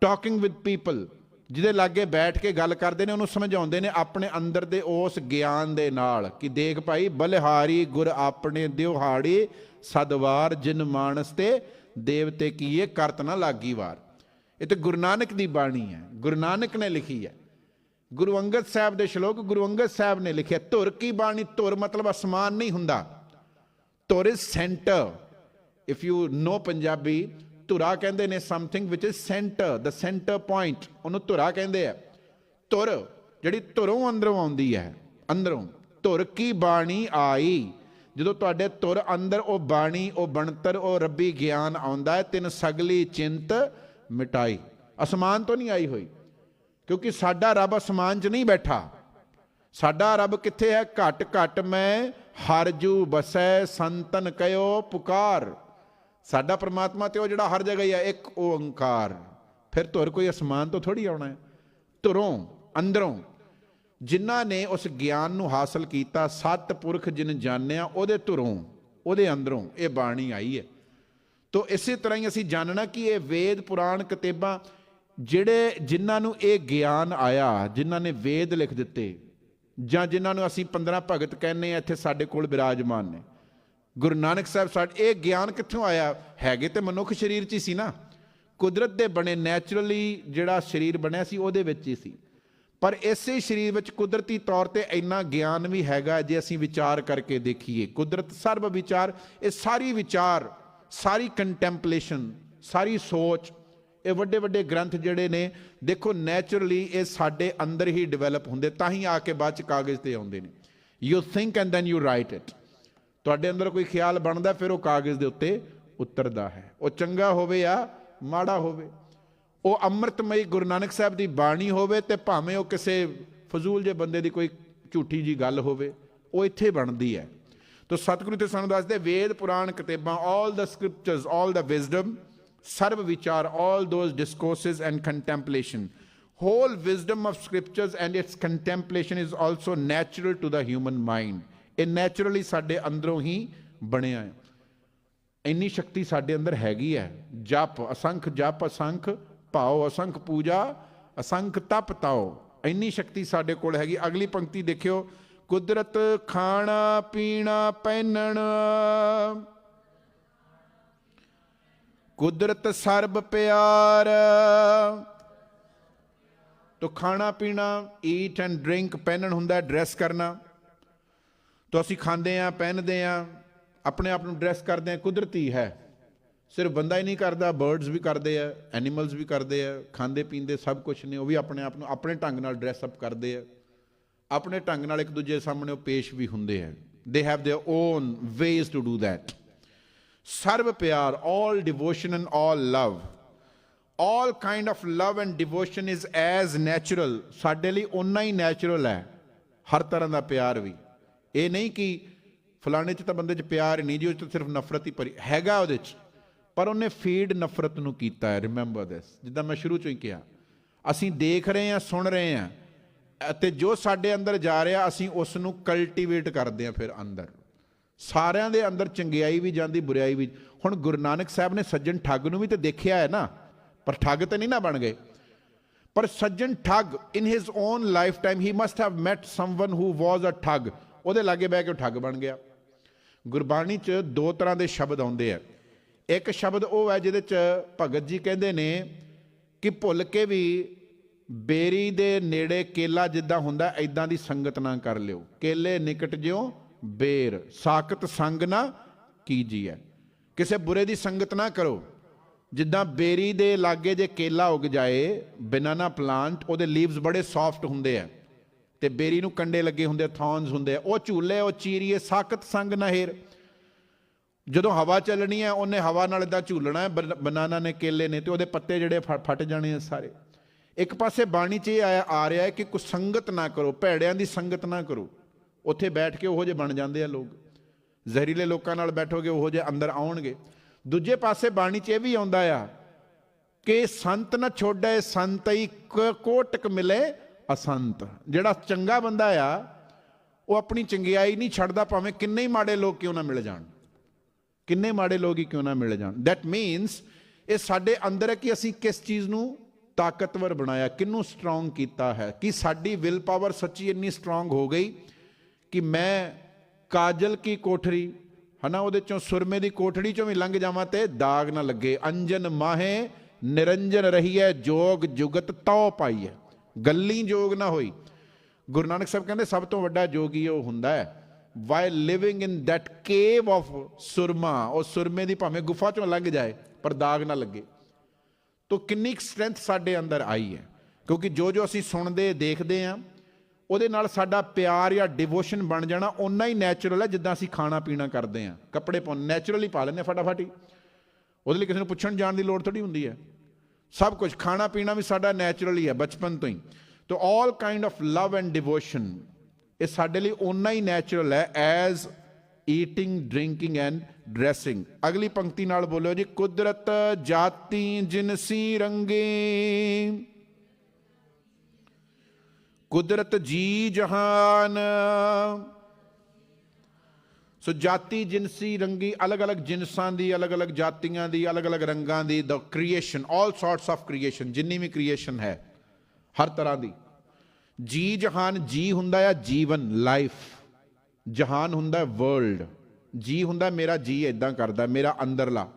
talking with people ਜਿਹਦੇ ਲਾਗੇ ਬੈਠ ਕੇ ਗੱਲ ਕਰਦੇ ਨੇ, ਉਹਨੂੰ ਸਮਝਾਉਂਦੇ ਨੇ ਆਪਣੇ ਅੰਦਰ ਦੇ ਉਸ ਗਿਆਨ ਦੇ ਨਾਲ ਕਿ ਦੇਖ ਭਾਈ, ਬਲਿਹਾਰੀ ਗੁਰ ਆਪਣੇ ਦਿਵਹਾੜੀ ਸਦਵਾਰ ਜਿਨ ਮਾਨਸ ਤੇ ਦੇਵਤੇ ਕੀਏ ਕਰਤ ਨਾ ਲਾਗੀ ਵਾਰ। ਇਹ ਤੇ ਗੁਰੂ ਨਾਨਕ ਦੀ ਬਾਣੀ ਹੈ, ਗੁਰੂ ਨਾਨਕ ਨੇ ਲਿਖੀ ਹੈ। ਗੁਰੂ ਅੰਗਦ ਸਾਹਿਬ ਦੇ ਸ਼ਲੋਕ ਗੁਰੂ ਅੰਗਦ ਸਾਹਿਬ ਨੇ ਲਿਖਿਆ ਧੁਰ ਕੀ ਬਾਣੀ, ਧੁਰ ਮਤਲਬ ਅਸਮਾਨ ਨਹੀਂ ਹੁੰਦਾ। ਧੁਰ is centre if you know Punjabi ਧੁਰਾ ਕਹਿੰਦੇ ਨੇ something which is centre the centre point ਉਹਨੂੰ ਧੁਰਾ ਕਹਿੰਦੇ ਆ। ਧੁਰ, ਜਿਹੜੀ ਧੁਰੋਂ ਅੰਦਰੋਂ ਆਉਂਦੀ ਹੈ, ਅੰਦਰੋਂ। ਧੁਰ ਕੀ ਬਾਣੀ ਆਈ? ਜਦੋਂ ਤੁਹਾਡੇ ਧੁਰ ਅੰਦਰ ਉਹ ਬਾਣੀ, ਉਹ ਬਣਤਰ, ਉਹ ਰੱਬੀ ਗਿਆਨ ਆਉਂਦਾ ਹੈ, ਤਿੰਨ ਸਗਲੀ ਚਿੰਤ ਮਿਟਾਈ। ਅਸਮਾਨ ਤੋਂ ਨਹੀਂ ਆਈ ਹੋਈ। ਕਿਉਂਕਿ ਸਾਡਾ ਰੱਬ ਅਸਮਾਨ 'ਚ ਨਹੀਂ ਬੈਠਾ। ਸਾਡਾ ਰੱਬ ਕਿੱਥੇ ਹੈ? ਘਟ ਘਟ ਮੈਂ ਹਰ ਜੂ, ਬਸੈ, ਸੰਤਨ ਕਯੋ ਪੁਕਾਰ। ਸਾਡਾ ਪ੍ਰਮਾਤਮਾ ਤੇ ਉਹ ਜਿਹੜਾ ਹਰ ਜਗ੍ਹਾ ਹੀ ਹੈ ਇੱਕ ਓੰਕਾਰ। ਫਿਰ ਧੁਰ ਕੋਈ ਅਸਮਾਨ ਤੋਂ ਥੋੜੀ ਆਉਣਾ ਹੈ। ਧੁਰੋਂ ਅੰਦਰੋਂ। ਜਿਨ੍ਹਾਂ ਨੇ ਉਸ ਗਿਆਨ ਨੂੰ ਹਾਸਲ ਕੀਤਾ, ਸਤ ਪੁਰਖ ਜਿਨ ਜਾਣਿਆ, ਉਹਦੇ ਧੁਰੋਂ ਉਹਦੇ ਅੰਦਰੋਂ ਇਹ ਬਾਣੀ ਆਈ ਹੈ। ਤੋ ਇਸੇ ਤਰ੍ਹਾਂ ਹੀ ਅਸੀਂ ਜਾਣਨਾ ਕਿ ਇਹ ਵੇਦ, ਪੁਰਾਣ ਕਿਤਾਬਾਂ ਜਿਹੜੇ ਜਿਨ੍ਹਾਂ ਨੂੰ ਇਹ ਗਿਆਨ ਆਇਆ, ਜਿਨ੍ਹਾਂ ਨੇ ਵੇਦ ਲਿਖ ਦਿੱਤੇ, ਜਾਂ ਜਿਨ੍ਹਾਂ ਨੂੰ ਅਸੀਂ 15 ਭਗਤ ਕਹਿੰਦੇ ਆ ਇੱਥੇ ਸਾਡੇ ਕੋਲ ਬਿਰਾਜਮਾਨ ਨੇ। ਗੁਰੂ ਨਾਨਕ ਸਾਹਿਬ ਸਾਡੇ, ਇਹ ਗਿਆਨ ਕਿੱਥੋਂ ਆਇਆ? ਹੈਗੇ ਤੇ ਮਨੁੱਖ ਸਰੀਰ 'ਚ ਹੀ ਸੀ ਨਾ। ਕੁਦਰਤ ਦੇ ਬਣੇ ਨੈਚੁਰਲੀ ਜਿਹੜਾ ਸਰੀਰ ਬਣਿਆ ਸੀ, ਉਹਦੇ ਵਿੱਚ ਹੀ ਸੀ। ਪਰ ਇਸੇ ਸਰੀਰ ਵਿੱਚ ਕੁਦਰਤੀ ਤੌਰ ਤੇ ਇੰਨਾ ਗਿਆਨ ਵੀ ਹੈਗਾ, ਜੇ ਅਸੀਂ ਵਿਚਾਰ ਕਰਕੇ ਦੇਖੀਏ। ਕੁਦਰਤ ਸਰਬ ਵਿਚਾਰ, ਇਹ ਸਾਰੀ ਵਿਚਾਰ, ਸਾਰੀ ਕੰਟੈਂਪਲੇਸ਼ਨ ਸਾਰੀ ਸੋਚ, ਇਹ ਵੱਡੇ ਵੱਡੇ ਗ੍ਰੰਥ ਜਿਹੜੇ ਨੇ, ਦੇਖੋ ਨੇਚਰਲੀ ਇਹ ਸਾਡੇ ਅੰਦਰ ਹੀ ਡਿਵੈਲਪ ਹੁੰਦੇ, ਤਾਂ ਹੀ ਆ ਕੇ ਬਾਅਦ ਚ ਕਾਗਜ਼ ਤੇ ਆਉਂਦੇ ਨੇ। You think and then you write it ਤੁਹਾਡੇ ਅੰਦਰ ਕੋਈ ਖਿਆਲ ਬਣਦਾ ਫਿਰ ਉਹ ਕਾਗਜ਼ ਦੇ ਉੱਤੇ ਉਤਰਦਾ ਹੈ ਉਹ ਚੰਗਾ ਹੋਵੇ ਜਾਂ ਮਾੜਾ ਹੋਵੇ ਉਹ ਅੰਮ੍ਰਿਤਮਈ ਗੁਰੂ ਨਾਨਕ ਸਾਹਿਬ ਦੀ ਬਾਣੀ ਹੋਵੇ ਤੇ ਭਾਵੇਂ ਉਹ ਕਿਸੇ ਫਜ਼ੂਲ ਜੇ ਬੰਦੇ ਦੀ ਕੋਈ ਝੂਠੀ ਜੀ ਗੱਲ ਹੋਵੇ ਉਹ ਇੱਥੇ ਬਣਦੀ ਹੈ ਤੋ ਸਤਿਗੁਰੂ ਤੇ ਸਾਨੂੰ ਦੱਸਦੇ ਵੇਦ ਪੁਰਾਣ ਕਿਤਾਬਾਂ ਆਲ ਦਾ ਸਕ੍ਰਿਪਚਰਸ ਆਲ ਦਾ ਵਿਜ਼ਡਮ ਸਰਵ ਵਿਚਾਰ all those discourses and contemplation whole wisdom of scriptures and its contemplation is also natural to the human mind ਇਹ naturally ਸਾਡੇ ਅੰਦਰੋਂ ਹੀ ਬਣਿਆ ਹੈ। ਇੰਨੀ ਸ਼ਕਤੀ ਸਾਡੇ ਅੰਦਰ ਹੈਗੀ ਹੈ। ਜਪ, ਅਸੰਖ ਜਪ, ਅਸੰਖ ਭਾਉ, ਅਸੰਖ ਪੂਜਾ, ਅਸੰਖ ਤਪ ਤਾਓ ਇੰਨੀ ਸ਼ਕਤੀ ਸਾਡੇ ਕੋਲ ਹੈਗੀ। ਅਗਲੀ ਪੰਕਤੀ ਦੇਖਿਓ। ਕੁਦਰਤ ਖਾਣਾ, ਪੀਣਾ, ਪਹਿਨਣ। ਕੁਦਰਤ ਸਰਬ ਪਿਆਰ। ਤੋ ਖਾਣਾ, ਪੀਣਾ ਈਟ ਐਂਡ ਡਰਿੰਕ ਪਹਿਨਣ ਹੁੰਦਾ ਡਰੈਸ ਕਰਨਾ। ਤੋ ਅਸੀਂ ਖਾਂਦੇ ਆ ਪਹਿਨਦੇ ਆ ਆਪਣੇ ਆਪ ਨੂੰ ਡਰੈਸ ਕਰਦੇ ਆ ਕੁਦਰਤੀ ਹੈ ਸਿਰਫ ਬੰਦਾ ਹੀ ਨਹੀਂ ਕਰਦਾ ਬਰਡਸ ਵੀ ਕਰਦੇ ਆ ਐਨੀਮਲਸ ਵੀ ਕਰਦੇ ਆ ਖਾਂਦੇ ਪੀਂਦੇ ਸਭ ਕੁਝ ਨੇ ਉਹ ਵੀ ਆਪਣੇ ਆਪ ਨੂੰ ਆਪਣੇ ਢੰਗ ਨਾਲ ਡਰੈਸ ਅਪ ਕਰਦੇ ਆ ਆਪਣੇ ਢੰਗ ਨਾਲ ਇੱਕ ਦੂਜੇ ਸਾਹਮਣੇ ਉਹ ਪੇਸ਼ ਵੀ ਹੁੰਦੇ ਆ they have their own ways to do that ਸਰਬ ਪਿਆਰ all devotion and all love all kind of love and devotion is as natural ਸਾਡੇ ਲਈ ਓਨਾ ਹੀ ਨੈਚੁਰਲ ਹੈ ਹਰ ਤਰ੍ਹਾਂ ਦਾ ਪਿਆਰ ਵੀ ਇਹ ਨਹੀਂ ਕਿ ਫਲਾਣੇ ਚ ਤਾਂ ਬੰਦੇ ਚ ਪਿਆਰ ਨਹੀਂ ਜੀ, ਉਹ 'ਚ ਸਿਰਫ ਨਫ਼ਰਤ ਹੀ ਭਰੀ, ਹੈਗਾ ਉਹਦੇ ਚ। ਪਰ ਉਹਨੇ ਫੀਡ ਨਫ਼ਰਤ ਨੂੰ ਕੀਤਾ ਹੈ ਰਿਮੈਂਬਰ ਦਿਸ ਜਿੱਦਾਂ ਮੈਂ ਸ਼ੁਰੂ ਚੋਂ ਹੀ ਕਿਹਾ, ਅਸੀਂ ਦੇਖ ਰਹੇ ਹਾਂ, ਸੁਣ ਰਹੇ ਹਾਂ, ਅਤੇ ਜੋ ਸਾਡੇ ਅੰਦਰ ਜਾ ਰਿਹਾ, ਅਸੀਂ ਉਸ ਨੂੰ ਕਲਟੀਵੇਟ ਕਰਦੇ ਹਾਂ ਫਿਰ ਅੰਦਰ। ਸਾਰਿਆਂ ਦੇ ਅੰਦਰ ਚੰਗਿਆਈ ਵੀ ਜਾਂਦੀ, ਬੁਰਾਈ ਵੀ। ਹੁਣ ਗੁਰੂ ਨਾਨਕ ਸਾਹਿਬ ਨੇ ਸੱਜਣ ਠੱਗ ਨੂੰ ਵੀ ਤੇ ਦੇਖਿਆ ਹੈ ਨਾ, ਪਰ ਠੱਗ ਤਾਂ ਨਹੀਂ ਨਾ ਬਣ ਗਏ। ਪਰ Sajjan Thag in his own lifetime he must have met someone who was a thug. ਉਹਦੇ ਲਾਗੇ ਬਹਿ ਕੇ ਉਹ ਠੱਗ ਬਣ ਗਿਆ। ਗੁਰਬਾਣੀ 'ਚ ਦੋ ਤਰ੍ਹਾਂ ਦੇ ਸ਼ਬਦ ਆਉਂਦੇ ਆ। ਇੱਕ ਸ਼ਬਦ ਉਹ ਹੈ ਜਿਹਦੇ 'ਚ ਭਗਤ ਜੀ ਕਹਿੰਦੇ ਨੇ ਕਿ ਭੁੱਲ ਕੇ ਵੀ ਬੇਰੀ ਦੇ ਨੇੜੇ ਕੇਲਾ ਜਿੱਦਾਂ ਹੁੰਦਾ ਐਦਾਂ ਦੀ ਸੰਗਤ ਨਾ ਕਰ ਲਿਓ। ਕੇਲੇ ਨਿਕਟ ਜਿਉ ਬੇਰ, ਸਾਖਤ ਸੰਗ ਨਾ ਕੀਜੀਐ। ਕਿਸੇ ਬੁਰੇ ਦੀ ਸੰਗਤ ਨਾ ਕਰੋ। ਜਿੱਦਾਂ ਬੇਰੀ ਦੇ ਲਾਗੇ ਜੇ ਕੇਲਾ ਉਗ ਜਾਏ ਬਨਾਨਾ ਪਲਾਂਟ, ਉਹਦੇ ਲੀਵਸ ਬੜੇ ਸੌਫਟ ਹੁੰਦੇ ਆ। ਤੇ ਬੇਰੀ ਨੂੰ ਕੰਡੇ ਲੱਗੇ ਹੁੰਦੇ ਥੌਨਸ ਹੁੰਦੇ ਆ। ਉਹ ਝੂਲੇ, ਉਹ ਚੀਰੀਏ, ਸਾਖਤ ਸੰਗ ਨਹਿਰ ਜਦੋਂ ਹਵਾ ਚੱਲਣੀ ਹੈ, ਉਹਨੇ ਹਵਾ ਨਾਲ ਇਦਾਂ ਝੂਲਣਾ ਹੈ ਬਨਾਨਾ ਨੇ, ਕੇਲੇ ਨੇ, ਤੇ ਉਹਦੇ ਪੱਤੇ ਜਿਹੜੇ ਫ- ਫਟ ਜਾਣੇ ਆ ਸਾਰੇ। ਇੱਕ ਪਾਸੇ ਬਾਣੀ 'ਚ ਇਹ ਆਇਆ, ਆ ਰਿਹਾ ਹੈ ਕਿ ਕੋਈ ਸੰਗਤ ਨਾ ਕਰੋ, ਭੈੜਿਆਂ ਦੀ ਸੰਗਤ ਨਾ ਕਰੋ। ਉੱਥੇ ਬੈਠ ਕੇ ਉਹੋ ਜਿਹੇ ਬਣ ਜਾਂਦੇ ਆ ਲੋਕ। ਜ਼ਹਿਰੀਲੇ ਲੋਕਾਂ ਨਾਲ ਬੈਠੋਗੇ, ਉਹੋ ਜਿਹੇ ਅੰਦਰ ਆਉਣਗੇ। ਦੂਜੇ ਪਾਸੇ ਬਾਣੀ 'ਚ ਇਹ ਵੀ ਆਉਂਦਾ ਆ ਕਿ ਸੰਤ ਨਾ ਛੋੜੇ ਸੰਤਈ ਕ- ਕੋਟਕ ਮਿਲੇ ਅਸੰਤ। ਜਿਹੜਾ ਚੰਗਾ ਬੰਦਾ ਆ, ਉਹ ਆਪਣੀ ਚੰਗਿਆਈ ਨਹੀਂ ਛੱਡਦਾ ਭਾਵੇਂ ਕਿੰਨੇ ਹੀ ਮਾੜੇ ਲੋਕ ਕਿਉਂ ਨਾ ਮਿਲ ਜਾਣ। ਕਿੰਨੇ ਮਾੜੇ ਲੋਕ ਹੀ ਕਿਉਂ ਨਾ ਮਿਲ ਜਾਣ। ਦੈਟ ਮੀਨਸ ਇਹ ਸਾਡੇ ਅੰਦਰ ਹੈ ਕਿ ਅਸੀਂ ਕਿਸ ਚੀਜ਼ ਨੂੰ ਤਾਕਤਵਰ ਬਣਾਇਆ ਕਿੰਨੂੰ ਸਟਰੋਂਗ ਕੀਤਾ ਹੈ, ਕਿ ਸਾਡੀ ਵਿਲ ਪਾਵਰ ਸੱਚੀ ਇੰਨੀ ਸਟਰੋਂਗ ਹੋ ਗਈ ਕਿ ਮੈਂ ਕਾਜਲ ਕੀ ਕੋਠਰੀ ਹਨਾ, ਉਹਦੇ ਚੋਂ ਸੁਰਮੇ ਦੀ ਕੋਠੜੀ ਚੋਂ ਵੀ ਲੰਘ ਜਾਵਾਂ ਤੇ ਦਾਗ ਨਾ ਲੱਗੇ। ਅੰਜਨ ਮਾਹੇ, ਨਿਰੰਜਨ ਰਹੀਐ, ਜੋਗ ਜੁਗਤ ਤਉ ਪਾਈਐ। ਗੱਲੀ ਜੋਗ ਨਾ ਹੋਈ। ਗੁਰੂ ਨਾਨਕ ਸਾਹਿਬ ਕਹਿੰਦੇ, ਸਭ ਤੋਂ ਵੱਡਾ ਜੋਗੀ ਉਹ ਹੁੰਦਾ ਹੈ। Why living in that cave of ਸੁਰਮਾ ਉਹ ਸੁਰਮੇ ਦੀ ਭਾਵੇਂ ਗੁਫਾ ਚੋਂ ਲੰਘ ਜਾਏ, ਪਰ ਦਾਗ ਨਾ ਲੱਗੇ। ਤੋ ਕਿੰਨੀ ਸਟਰੈਂਥ ਸਾਡੇ ਅੰਦਰ ਆਈ ਹੈ। ਕਿਉਂਕਿ ਜੋ ਜੋ ਅਸੀਂ ਸੁਣਦੇ, ਦੇਖਦੇ ਆ ਉਹਦੇ ਨਾਲ ਸਾਡਾ ਪਿਆਰ ਜਾਂ ਡਿਵੋਸ਼ਨ ਬਣ ਜਾਣਾ ਓਨਾ ਹੀ ਨੈਚੁਰਲ ਹੈ, ਜਿੱਦਾਂ ਅਸੀਂ ਖਾਣਾ ਪੀਣਾ ਕਰਦੇ ਆ ਕੱਪੜੇ ਪਾਉਣ ਨੈਚੁਰਲੀ ਪਾ ਲੈਂਦੇ ਹਾਂ ਫਟਾਫਟ ਹੀ। ਉਹਦੇ ਲਈ ਕਿਸੇ ਨੂੰ ਪੁੱਛਣ ਜਾਣ ਦੀ ਲੋੜ ਥੋੜੀ ਹੁੰਦੀ ਹੈ। ਸਭ ਕੁਝ, ਖਾਣਾ ਪੀਣਾ ਵੀ ਸਾਡਾ ਨੈਚੁਰਲ ਹੀ ਹੈ ਬਚਪਨ ਤੋਂ ਹੀ। ਤੋ all kind of love and devotion ਇਹ ਸਾਡੇ ਲਈ ਓਨਾ ਹੀ ਨੈਚੁਰਲ ਹੈ as eating drinking and dressing ਅਗਲੀ ਪੰਕਤੀ ਨਾਲ ਬੋਲਿਓ ਜੀ, ਕੁਦਰਤ ਜਾਤੀ ਜਿਨਸੀ ਰੰਗੇ। ਕੁਦਰਤ ਜੀ ਜਹਾਨ। ਸੋ ਜਾਤੀ, ਜਿਨਸੀ, ਰੰਗੀ, ਅਲੱਗ-ਅਲੱਗ ਜਿਨਸਾਂ ਦੀ, ਅਲੱਗ-ਅਲੱਗ ਜਾਤੀਆਂ ਦੀ, ਅਲੱਗ-ਅਲੱਗ ਰੰਗਾਂ ਦੀ the creation all sorts of creation ਜਿੰਨੀ ਵੀ ਕ੍ਰੀਏਸ਼ਨ ਹੈ, ਹਰ ਤਰ੍ਹਾਂ ਦੀ। ਜੀ ਜਹਾਨ, ਜੀ ਹੁੰਦਾ ਆ ਜੀਵਨ ਲਾਈਫ ਜਹਾਨ ਹੁੰਦਾ ਵਰਲਡ ਜੀ ਹੁੰਦਾ ਮੇਰਾ ਜੀ ਇਦਾਂ ਕਰਦਾ, ਮੇਰਾ ਅੰਦਰਲਾ।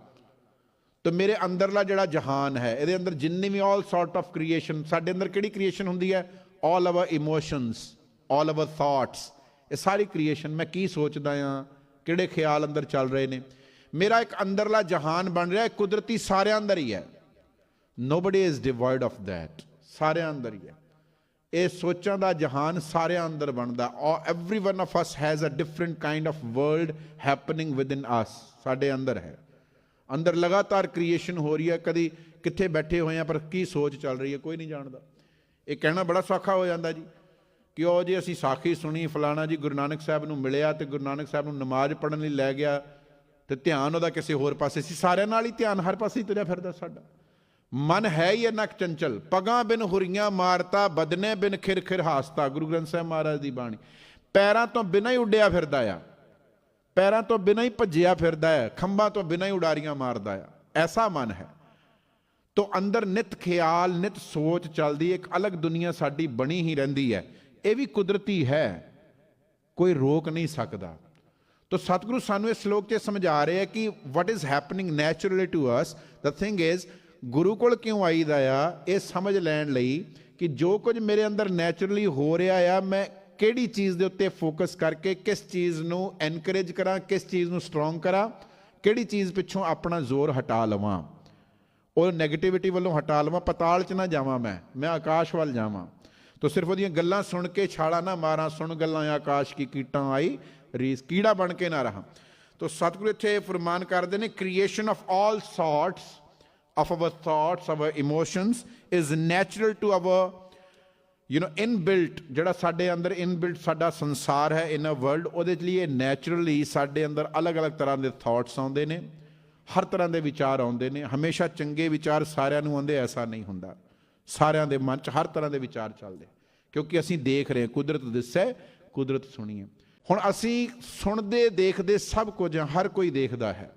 ਤੇ ਮੇਰੇ ਅੰਦਰਲਾ ਜਿਹੜਾ ਜਹਾਨ ਹੈ, ਇਹਦੇ ਅੰਦਰ ਜਿੰਨੀ ਵੀ ਆਲ ਸੌਰਟ ਆਫ ਕ੍ਰੀਏਸ਼ਨ ਸਾਡੇ ਅੰਦਰ ਕਿਹੜੀ ਕ੍ਰੀਏਸ਼ਨ ਹੁੰਦੀ ਹੈ? All our emotions all our thoughts ਇਹ ਸਾਰੀ ਕ੍ਰੀਏਸ਼ਨ ਮੈਂ ਕੀ ਸੋਚਦਾ ਆ ਕਿਹੜੇ ਖਿਆਲ ਅੰਦਰ ਚੱਲ ਰਹੇ ਨੇ? ਮੇਰਾ ਇੱਕ ਅੰਦਰਲਾ ਜਹਾਨ ਬਣ ਰਿਹਾ ਹੈ ਕੁਦਰਤੀ ਸਾਰਿਆਂ ਅੰਦਰ ਹੀ ਹੈ। Nobody is divide of that ਸਾਰਿਆਂ ਅੰਦਰ ਹੀ ਹੈ। ਇਹ ਸੋਚਾਂ ਦਾ ਜਹਾਨ ਸਾਰਿਆਂ ਅੰਦਰ ਬਣਦਾ। Everyone of us has a different kind of world happening within us ਸਾਡੇ ਅੰਦਰ ਹੈ। ਅੰਦਰ ਲਗਾਤਾਰ ਕ੍ਰੀਏਸ਼ਨ ਹੋ ਰਹੀ ਹੈ। ਕਦੀ ਕਿੱਥੇ ਬੈਠੇ ਹੋਏ ਆ, ਪਰ ਕੀ ਸੋਚ ਚੱਲ ਰਹੀ ਹੈ? ਕੋਈ ਨਹੀਂ ਜਾਣਦਾ। ਇਹ ਕਹਿਣਾ ਬੜਾ ਸੌਖਾ ਹੋ ਜਾਂਦਾ ਜੀ। ਕਿ ਉਹ ਜੀ ਅਸੀਂ ਸਾਖੀ ਸੁਣੀ, ਫਲਾਣਾ ਜੀ ਗੁਰੂ ਨਾਨਕ ਸਾਹਿਬ ਨੂੰ ਮਿਲਿਆ ਤੇ ਗੁਰੂ ਨਾਨਕ ਸਾਹਿਬ ਨੂੰ ਨਮਾਜ਼ ਪੜ੍ਹਨ ਲਈ ਲੈ ਗਿਆ ਤੇ ਧਿਆਨ ਉਹਦਾ ਕਿਸੇ ਹੋਰ ਪਾਸੇ ਸੀ। ਸਾਰਿਆਂ ਨਾਲ ਹੀ ਧਿਆਨ ਹਰ ਪਾਸੇ ਹੀ ਤੁਰਿਆ ਫਿਰਦਾ ਸਾਡਾ। ਮਨ ਹੈ ਹੀ ਨਕ ਚੰਚਲ। ਪਗਾਂ ਬਿਨ ਹੁਰੀਆਂ ਮਾਰਤਾ, ਬਦਨੇ ਬਿਨ ਖਿਰ ਖਿਰ ਹਾਸਤਾ। ਗੁਰੂ ਗ੍ਰੰਥ ਸਾਹਿਬ ਮਹਾਰਾਜ ਦੀ ਬਾਣੀ। ਪੈਰਾਂ ਤੋਂ ਬਿਨਾਂ ਹੀ ਉੱਡਿਆ ਫਿਰਦਾ ਆ। ਪੈਰਾਂ ਤੋਂ ਬਿਨਾਂ ਹੀ ਭੱਜਿਆ ਫਿਰਦਾ ਹੈ ਖੰਭਾਂ ਤੋਂ ਬਿਨਾਂ ਹੀ ਉਡਾਰੀਆਂ ਮਾਰਦਾ ਆ। ਐਸਾ ਮਨ ਹੈ। ਤੋ ਅੰਦਰ ਨਿਤ ਖਿਆਲ, ਨਿਤ ਸੋਚ ਚੱਲਦੀ ਇੱਕ ਅਲੱਗ ਦੁਨੀਆ ਸਾਡੀ ਬਣੀ ਹੀ ਰਹਿੰਦੀ ਹੈ। ਇਹ ਵੀ ਕੁਦਰਤੀ ਹੈ। ਕੋਈ ਰੋਕ ਨਹੀਂ ਸਕਦਾ। ਤੋ ਸਤਿਗੁਰੂ ਸਾਨੂੰ ਇਸ ਸ਼ਲੋਕ 'ਚ ਸਮਝਾ ਰਹੇ ਹੈ ਕਿ what is happening naturally to us the thing is ਗੁਰੂ ਕੋਲ ਕਿਉਂ ਆਈਦਾ ਆ? ਇਹ ਸਮਝ ਲੈਣ ਲਈ ਕਿ ਜੋ ਕੁਝ ਮੇਰੇ ਅੰਦਰ ਨੈਚੁਰਲੀ ਹੋ ਰਿਹਾ ਆ, ਮੈਂ ਕਿਹੜੀ ਚੀਜ਼ ਦੇ ਉੱਤੇ ਫੋਕਸ ਕਰਕੇ ਕਿਸ ਚੀਜ਼ ਨੂੰ ਐਨਕਰੇਜ ਕਰਾਂ, ਕਿਸ ਚੀਜ਼ ਨੂੰ ਸਟਰੋਂਗ ਕਰਾਂ, ਕਿਹੜੀ ਚੀਜ਼ ਪਿੱਛੋਂ ਆਪਣਾ ਜ਼ੋਰ ਹਟਾ ਲਵਾਂ। ਉਹ 네ਗੇਟਿਵਿਟੀ ਵੱਲੋਂ ਹਟਾ ਲਵਾਂ, ਪਤਾਲ 'ਚ ਨਾ ਜਾਵਾਂ ਮੈਂ ਮੈਂ ਆਕਾਸ਼ ਵੱਲ ਜਾਵਾਂ। ਤੋ ਸਿਰਫ ਉਹਦੀਆਂ ਗੱਲਾਂ ਸੁਣ ਕੇ ਛਾਲਾ ਨਾ ਮਾਰਾਂ, ਸੁਣ ਗੱਲਾਂ ਆਕਾਸ਼ ਕੀ ਕੀਟਾਂ ਆਈ, ਰੀਸ ਕੀੜਾ ਬਣ ਕੇ ਨਾ ਰਹਾ। ਤੋ ਸਤਿਗੁਰੂ ਇੱਥੇ ਫਰਮਾਨ ਕਰਦੇ ਨੇ creation of all sorts of our thoughts our emotions is natural to our you know inbuilt ਜਿਹੜਾ ਸਾਡੇ ਅੰਦਰ ਇਨਬਿਲਟ ਸਾਡਾ ਸੰਸਾਰ ਹੈ ਇਨ ਅ ਵਰਲਡ ਉਹਦੇ ਲਈ ਇਹ ਨੈਚੁਰਲੀ ਸਾਡੇ ਅੰਦਰ ਅਲੱਗ-ਅਲੱਗ ਤਰ੍ਹਾਂ ਦੇ ਥਾਟਸ ਆਉਂਦੇ ਨੇ, ਹਰ ਤਰ੍ਹਾਂ ਦੇ ਵਿਚਾਰ ਆਉਂਦੇ ਨੇ। ਹਮੇਸ਼ਾ ਚੰਗੇ ਵਿਚਾਰ ਸਾਰਿਆਂ ਨੂੰ ਆਉਂਦੇ, ਐਸਾ ਨਹੀਂ ਹੁੰਦਾ। ਸਾਰਿਆਂ ਦੇ ਮਨ 'ਚ ਹਰ ਤਰ੍ਹਾਂ ਦੇ ਵਿਚਾਰ ਚੱਲਦੇ। ਕਿਉਂਕਿ ਅਸੀਂ ਦੇਖ ਰਹੇ ਹਾਂ ਕੁਦਰਤ ਦਿਸੈ ਕੁਦਰਤ ਸੁਣੀਏ। ਹੁਣ ਅਸੀਂ ਸੁਣਦੇ ਦੇਖਦੇ ਸਭ ਕੁਝ ਹਾਂ, ਹਰ ਕੋਈ ਦੇਖਦਾ ਹੈ।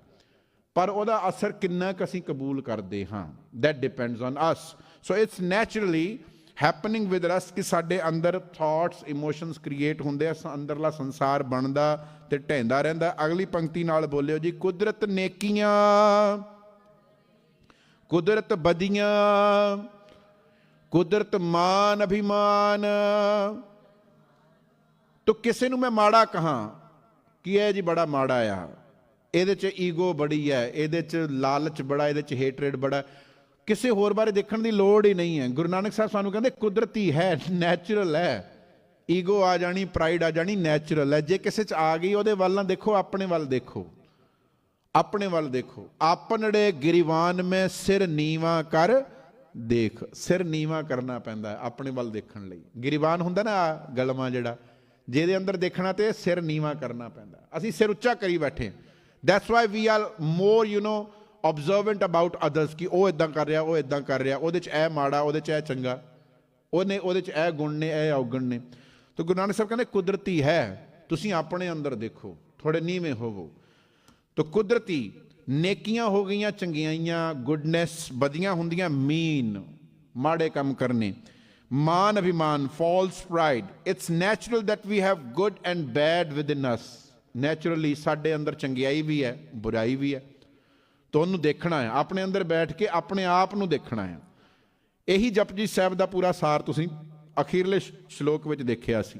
ਪਰ ਉਹਦਾ ਅਸਰ ਕਿੰਨਾ ਕੁ ਅਸੀਂ ਕਬੂਲ ਕਰਦੇ ਹਾਂ? That depends on us so it's naturally happening with us ਕਿ ਸਾਡੇ ਅੰਦਰ thoughts emotions create ਹੁੰਦੇ ਆ ਅੰਦਰਲਾ ਸੰਸਾਰ ਬਣਦਾ ਤੇ ਢਹਿੰਦਾ ਰਹਿੰਦਾ। ਅਗਲੀ ਪੰਕਤੀ ਨਾਲ ਬੋਲਿਓ ਜੀ ਕੁਦਰਤ ਨੇਕੀਆਂ ਕੁਦਰਤ ਬਦੀਆਂ ਕੁਦਰਤ ਮਾਨ ਅਭਿਮਾਨ। ਤੋ ਕਿਸੇ ਨੂੰ ਮੈਂ ਮਾੜਾ ਕਹਾਂ ਕਿ ਇਹ ਜੀ ਬੜਾ ਮਾੜਾ ਆ। ਇਹਦੇ 'ਚ ਈਗੋ ਬੜੀ ਹੈ ਇਹਦੇ 'ਚ ਲਾਲਚ ਬੜਾ, ਇਹਦੇ 'ਚ ਹੇਟਰੇਡ ਬੜਾ। ਕਿਸੇ ਹੋਰ ਬਾਰੇ ਦੇਖਣ ਦੀ ਲੋੜ ਹੀ ਨਹੀਂ ਹੈ। ਗੁਰੂ ਨਾਨਕ ਸਾਹਿਬ ਸਾਨੂੰ ਕਹਿੰਦੇ, ਕੁਦਰਤੀ ਹੈ ਨੈਚੁਰਲ ਹੈ। ਈਗੋ ਆ ਜਾਣੀ ਪ੍ਰਾਈਡ ਆ ਜਾਣੀ ਨੈਚੁਰਲ ਹੈ। ਜੇ ਕਿਸੇ ਚ ਆ ਗਈ, ਉਹਦੇ ਵੱਲ ਨਾ ਦੇਖੋ, ਆਪਣੇ ਵੱਲ ਦੇਖੋ। ਆਪਣੇ ਵੱਲ ਦੇਖੋ। ਆਪਣੜੇ ਗਿਰੀਵਾਨ ਮੈਂ ਸਿਰ ਨੀਵਾ ਕਰ ਦੇਖ, ਸਿਰ ਨੀਵਾ ਕਰਨਾ ਪੈਂਦਾ ਆਪਣੇ ਵੱਲ ਦੇਖਣ ਲਈ। ਗਿਰੀਵਾਨ ਹੁੰਦਾ ਨਾ ਆਹ ਗਲਮਾ ਜਿਹੜਾ, ਜਿਹਦੇ ਅੰਦਰ ਦੇਖਣਾ ਤੇ ਸਿਰ ਨੀਵਾ ਕਰਨਾ ਪੈਂਦਾ। ਅਸੀਂ ਸਿਰ ਉੱਚਾ ਕਰੀ ਬੈਠੇ that's why we are more you know observant about others ਕਿ ਉਹ ਇਦਾਂ ਕਰ ਰਿਹਾ, ਉਹ ਇਦਾਂ ਕਰ ਰਿਹਾ। ਉਹਦੇ ਚ ਇਹ ਮਾੜਾ, ਉਹਦੇ ਚ ਇਹ ਚੰਗਾ। ਉਹਨੇ, ਉਹਦੇ ਚ ਇਹ ਗੁਣ ਨੇ, ਇਹ ਔਗਣ ਨੇ। ਤਾਂ ਗੁਰੂ ਨਾਨਕ ਸਾਹਿਬ ਕਹਿੰਦੇ, ਕੁਦਰਤੀ ਹੈ, ਤੁਸੀਂ ਆਪਣੇ ਅੰਦਰ ਦੇਖੋ ਥੋੜੇ ਨੀਵੇਂ ਹੋਵੋ। ਤਾਂ ਕੁਦਰਤੀ ਨੇਕੀਆਂ ਹੋ ਗਈਆਂ ਚੰਗਿਆਈਆਂ ਗੁੱਡਨੈਸ ਬਦੀਆਂ ਹੁੰਦੀਆਂ ਮੀਨ ਮਾੜੇ ਕੰਮ ਕਰਨੇ। ਮਾਨ ਅਭਿਮਾਨ false pride it's natural that we have good and bad within us naturally ਸਾਡੇ ਅੰਦਰ ਚੰਗਿਆਈ ਵੀ ਹੈ, ਬੁਰਾਈ ਵੀ ਹੈ। ਤੁਹਾਨੂੰ ਦੇਖਣਾ ਹੈ, ਆਪਣੇ ਅੰਦਰ ਬੈਠ ਕੇ ਆਪਣੇ ਆਪ ਨੂੰ ਦੇਖਣਾ ਹੈ। ਇਹੀ ਜਪਜੀ ਸਾਹਿਬ ਦਾ ਪੂਰਾ ਸਾਰ ਤੁਸੀਂ ਅਖੀਰਲੇ ਸ਼ਲੋਕ ਵਿੱਚ ਦੇਖਿਆ ਸੀ।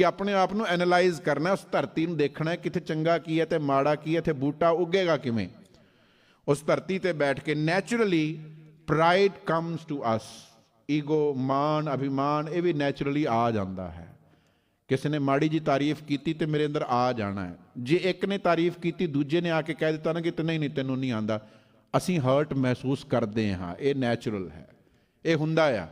ਕਿ ਆਪਣੇ ਆਪ ਨੂੰ ਐਨਾਲਾਈਜ਼ ਕਰਨਾ ਉਸ ਧਰਤੀ ਨੂੰ ਦੇਖਣਾ ਹੈ ਕਿੱਥੇ ਚੰਗਾ ਕੀ ਹੈ ਤੇ ਮਾੜਾ ਕੀ ਹੈ ਤੇ ਬੂਟਾ ਉੱਗੇਗਾ ਕਿਵੇਂ। ਉਸ ਧਰਤੀ ਤੇ ਬੈਠ ਕੇ naturally pride comes to us ego ਮਾਨ ਅਭਿਮਾਨ, ਇਹ ਵੀ ਨੈਚੁਰਲੀ ਆ ਜਾਂਦਾ ਹੈ। ਕਿਸੇ ਨੇ ਮਾੜੀ ਜੀ ਤਾਰੀਫ ਕੀਤੀ ਤੇ ਮੇਰੇ ਅੰਦਰ ਆ ਜਾਣਾ ਹੈ। ਜੇ ਇੱਕ ਨੇ ਤਾਰੀਫ ਕੀਤੀ, ਦੂਜੇ ਨੇ ਆ ਕੇ ਕਹਿ ਦਿੱਤਾ ਨਾ ਕਿ ਤੈਨੂੰ ਨਹੀਂ ਤੈਨੂੰ ਨਹੀਂ ਆਂਦਾ ਅਸੀਂ ਹਰਟ ਮਹਿਸੂਸ ਕਰਦੇ ਹਾਂ, ਇਹ ਨੈਚੁਰਲ ਹੈ। ਇਹ ਹੁੰਦਾ ਆ।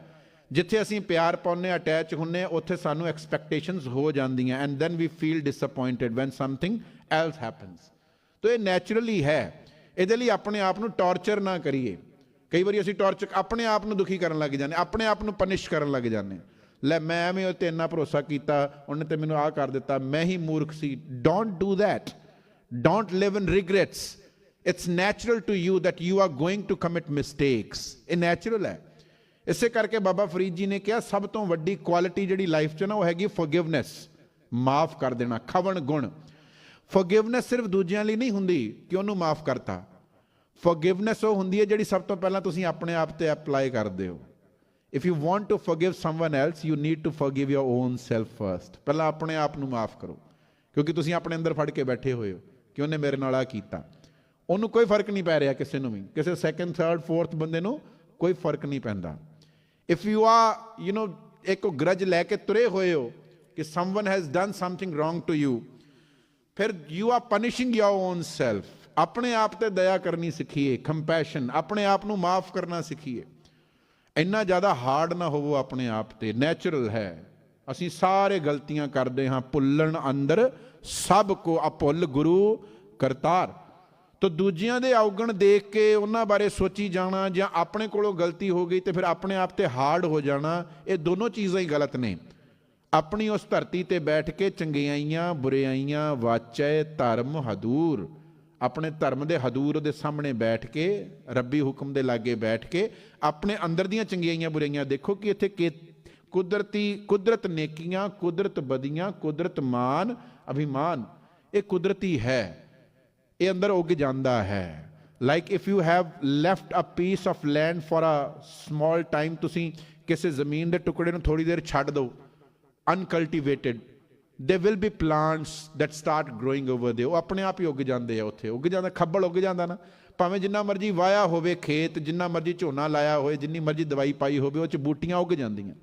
ਜਿੱਥੇ ਅਸੀਂ ਪਿਆਰ ਪਾਉਂਦੇ ਅਟੈਚ ਹੁੰਨੇ ਆ ਉੱਥੇ ਸਾਨੂੰ ਐਕਸਪੈਕਟੇਸ਼ਨਸ ਹੋ ਜਾਂਦੀਆਂ and then we feel disappointed when something else happens ਤੋ ਇਹ ਨੈਚੁਰਲੀ ਹੈ। ਇਹਦੇ ਲਈ ਆਪਣੇ ਆਪ ਨੂੰ ਟੌਰਚਰ ਨਾ ਕਰੀਏ। ਕਈ ਵਾਰੀ ਅਸੀਂ ਟੌਰਚਰ ਆਪਣੇ ਆਪ ਨੂੰ ਦੁਖੀ ਕਰਨ ਲੱਗ ਜਾਂਦੇ ਆਪਣੇ ਆਪ ਨੂੰ ਪਨਿਸ਼ ਕਰਨ ਲੱਗ ਜਾਂਦੇ ਲੈ, ਮੈਂ ਐਵੇਂ ਉਹ ਤੇ ਇੰਨਾ ਭਰੋਸਾ ਕੀਤਾ, ਉਹਨੇ ਤੇ ਮੈਨੂੰ ਆਹ ਕਰ ਦਿੱਤਾ, ਮੈਂ ਹੀ ਮੂਰਖ ਸੀ। Don't do that don't live in regrets it's natural to you that you are going to commit mistakes ਇਹ ਨੈਚੁਰਲ ਹੈ। ਇਸੇ ਕਰਕੇ ਬਾਬਾ ਫਰੀਦ ਜੀ ਨੇ ਕਿਹਾ, ਸਭ ਤੋਂ ਵੱਡੀ ਕੁਆਲਿਟੀ ਜਿਹੜੀ ਲਾਈਫ 'ਚ ਨਾ, ਉਹ ਹੈਗੀ ਫੋਰਗਿਵਨੈਸ ਮਾਫ ਕਰ ਦੇਣਾ, ਖਵਣ ਗੁਣ। ਫੋਰਗਿਵਨੈਸ ਸਿਰਫ ਦੂਜਿਆਂ ਲਈ ਨਹੀਂ ਹੁੰਦੀ ਕਿ ਉਹਨੂੰ ਮਾਫ ਕਰਤਾ? ਫੋਰਗਿਵਨੈਸ ਉਹ ਹੁੰਦੀ ਹੈ ਜਿਹੜੀ ਸਭ ਤੋਂ ਪਹਿਲਾਂ ਤੁਸੀਂ ਆਪਣੇ ਆਪ ਤੇ ਅਪਲਾਈ ਕਰਦੇ ਹੋ। If you want to forgive someone else you need to forgive your own self first ਪਹਿਲਾਂ ਆਪਣੇ ਆਪ ਨੂੰ ਮਾਫ ਕਰੋ, ਕਿਉਂਕਿ ਤੁਸੀਂ ਆਪਣੇ ਅੰਦਰ ਫੜ ਕੇ ਬੈਠੇ ਹੋਏ ਹੋ, ਕਿ ਉਹਨੇ ਮੇਰੇ ਨਾਲ ਆ ਕੀਤਾ। ਉਹਨੂੰ ਕੋਈ ਫ਼ਰਕ ਨਹੀਂ ਪੈ ਰਿਹਾ ਕਿਸੇ ਨੂੰ ਵੀ। ਕਿਸੇ ਸੈਕੰਡ ਥਰਡ ਫੋਰਥ ਬੰਦੇ ਨੂੰ ਕੋਈ ਫ਼ਰਕ ਨਹੀਂ ਪੈਂਦਾ। ਇਫ ਯੂ ਆ ਯੂ نو ਇੱਕ ਗਰਜ ਲੈ ਕੇ ਤੁਰੇ ਹੋਏ ਹੋ ਕਿ someone has done something wrong to you ਫਿਰ you are punishing your own self ਆਪਣੇ ਆਪ ਤੇ ਦਇਆ ਕਰਨੀ ਸਿੱਖੀਏ ਕੰਪੈਸ਼ਨ ਆਪਣੇ ਆਪ ਨੂੰ ਮਾਫ ਕਰਨਾ ਸਿੱਖੀਏ ਇੰਨਾ ਜ਼ਿਆਦਾ ਹਾਰਡ ਨਾ ਹੋਵੋ ਆਪਣੇ ਆਪ ਤੇ ਨੈਚੁਰਲ ਹੈ ਅਸੀਂ ਸਾਰੇ ਗਲਤੀਆਂ ਕਰਦੇ ਹਾਂ ਭੁੱਲਣ ਅੰਦਰ ਸਭ ਕੋ ਅਭੁੱਲ ਗੁਰੂ ਕਰਤਾਰ ਤੋ ਦੂਜਿਆਂ ਦੇ ਔਗਣ ਦੇਖ ਕੇ ਉਹਨਾਂ ਬਾਰੇ ਸੋਚੀ ਜਾਣਾ ਜਾਂ ਆਪਣੇ ਕੋਲੋਂ ਗਲਤੀ ਹੋ ਗਈ ਤੇ ਫਿਰ ਆਪਣੇ ਆਪ ਤੇ ਹਾਰਡ ਹੋ ਜਾਣਾ, ਇਹ ਦੋਨੋਂ ਚੀਜ਼ਾਂ ਹੀ ਗਲਤ ਨੇ। ਆਪਣੀ ਉਸ ਧਰਤੀ ਤੇ ਬੈਠ ਕੇ ਚੰਗਿਆਈਆਂ, ਬੁਰਿਆਈਆਂ, ਵਾਚੈ, ਧਰਮ, ਹਦੂਰ, ਆਪਣੇ ਧਰਮ ਦੇ ਹਦੂਰ ਦੇ ਸਾਹਮਣੇ ਬੈਠ ਕੇ, ਰੱਬੀ ਹੁਕਮ ਦੇ ਲਾਗੇ ਬੈਠ ਕੇ, ਆਪਣੇ ਅੰਦਰ ਦੀਆਂ ਚੰਗਿਆਈਆਂ ਬੁਰਾਈਆਂ ਦੇਖੋ ਕਿ ਇੱਥੇ ਕਿ ਕੁਦਰਤੀ, ਕੁਦਰਤ ਨੇਕੀਆਂ, ਕੁਦਰਤ ਬਦੀਆਂ, ਕੁਦਰਤ ਮਾਨ, ਅਭਿਮਾਨ, ਇਹ ਕੁਦਰਤੀ ਹੈ। ਇਹ ਅੰਦਰ ਉੱਗ ਜਾਂਦਾ ਹੈ। Like if you have left a piece of land for a small time ਤੁਸੀਂ ਕਿਸੇ ਜ਼ਮੀਨ ਦੇ ਟੁਕੜੇ ਨੂੰ ਥੋੜੀ ਦੇਰ ਛੱਡ ਦਿਓ। Uncultivated there will be plants that start growing over there ਉਹ ਆਪਣੇ ਆਪ ਹੀ ਉੱਗ ਜਾਂਦੇ ਆ ਉੱਥੇ। ਉੱਗ ਜਾਂਦਾ, ਖੱਬਲ ਉੱਗ ਜਾਂਦਾ ਨਾ। ਭਾਵੇਂ ਜਿੰਨਾ ਮਰਜ਼ੀ ਵਾਇਆ ਹੋਵੇ ਖੇਤ, ਜਿੰਨਾ ਮਰਜ਼ੀ ਝੋਨਾ ਲਾਇਆ ਹੋਵੇ, ਜਿੰਨੀ ਮਰਜ਼ੀ ਦਵਾਈ ਪਾਈ ਹੋਵੇ, ਉਹ ਚ ਬੂਟੀਆਂ ਉੱਗ ਜਾਂਦੀਆਂ।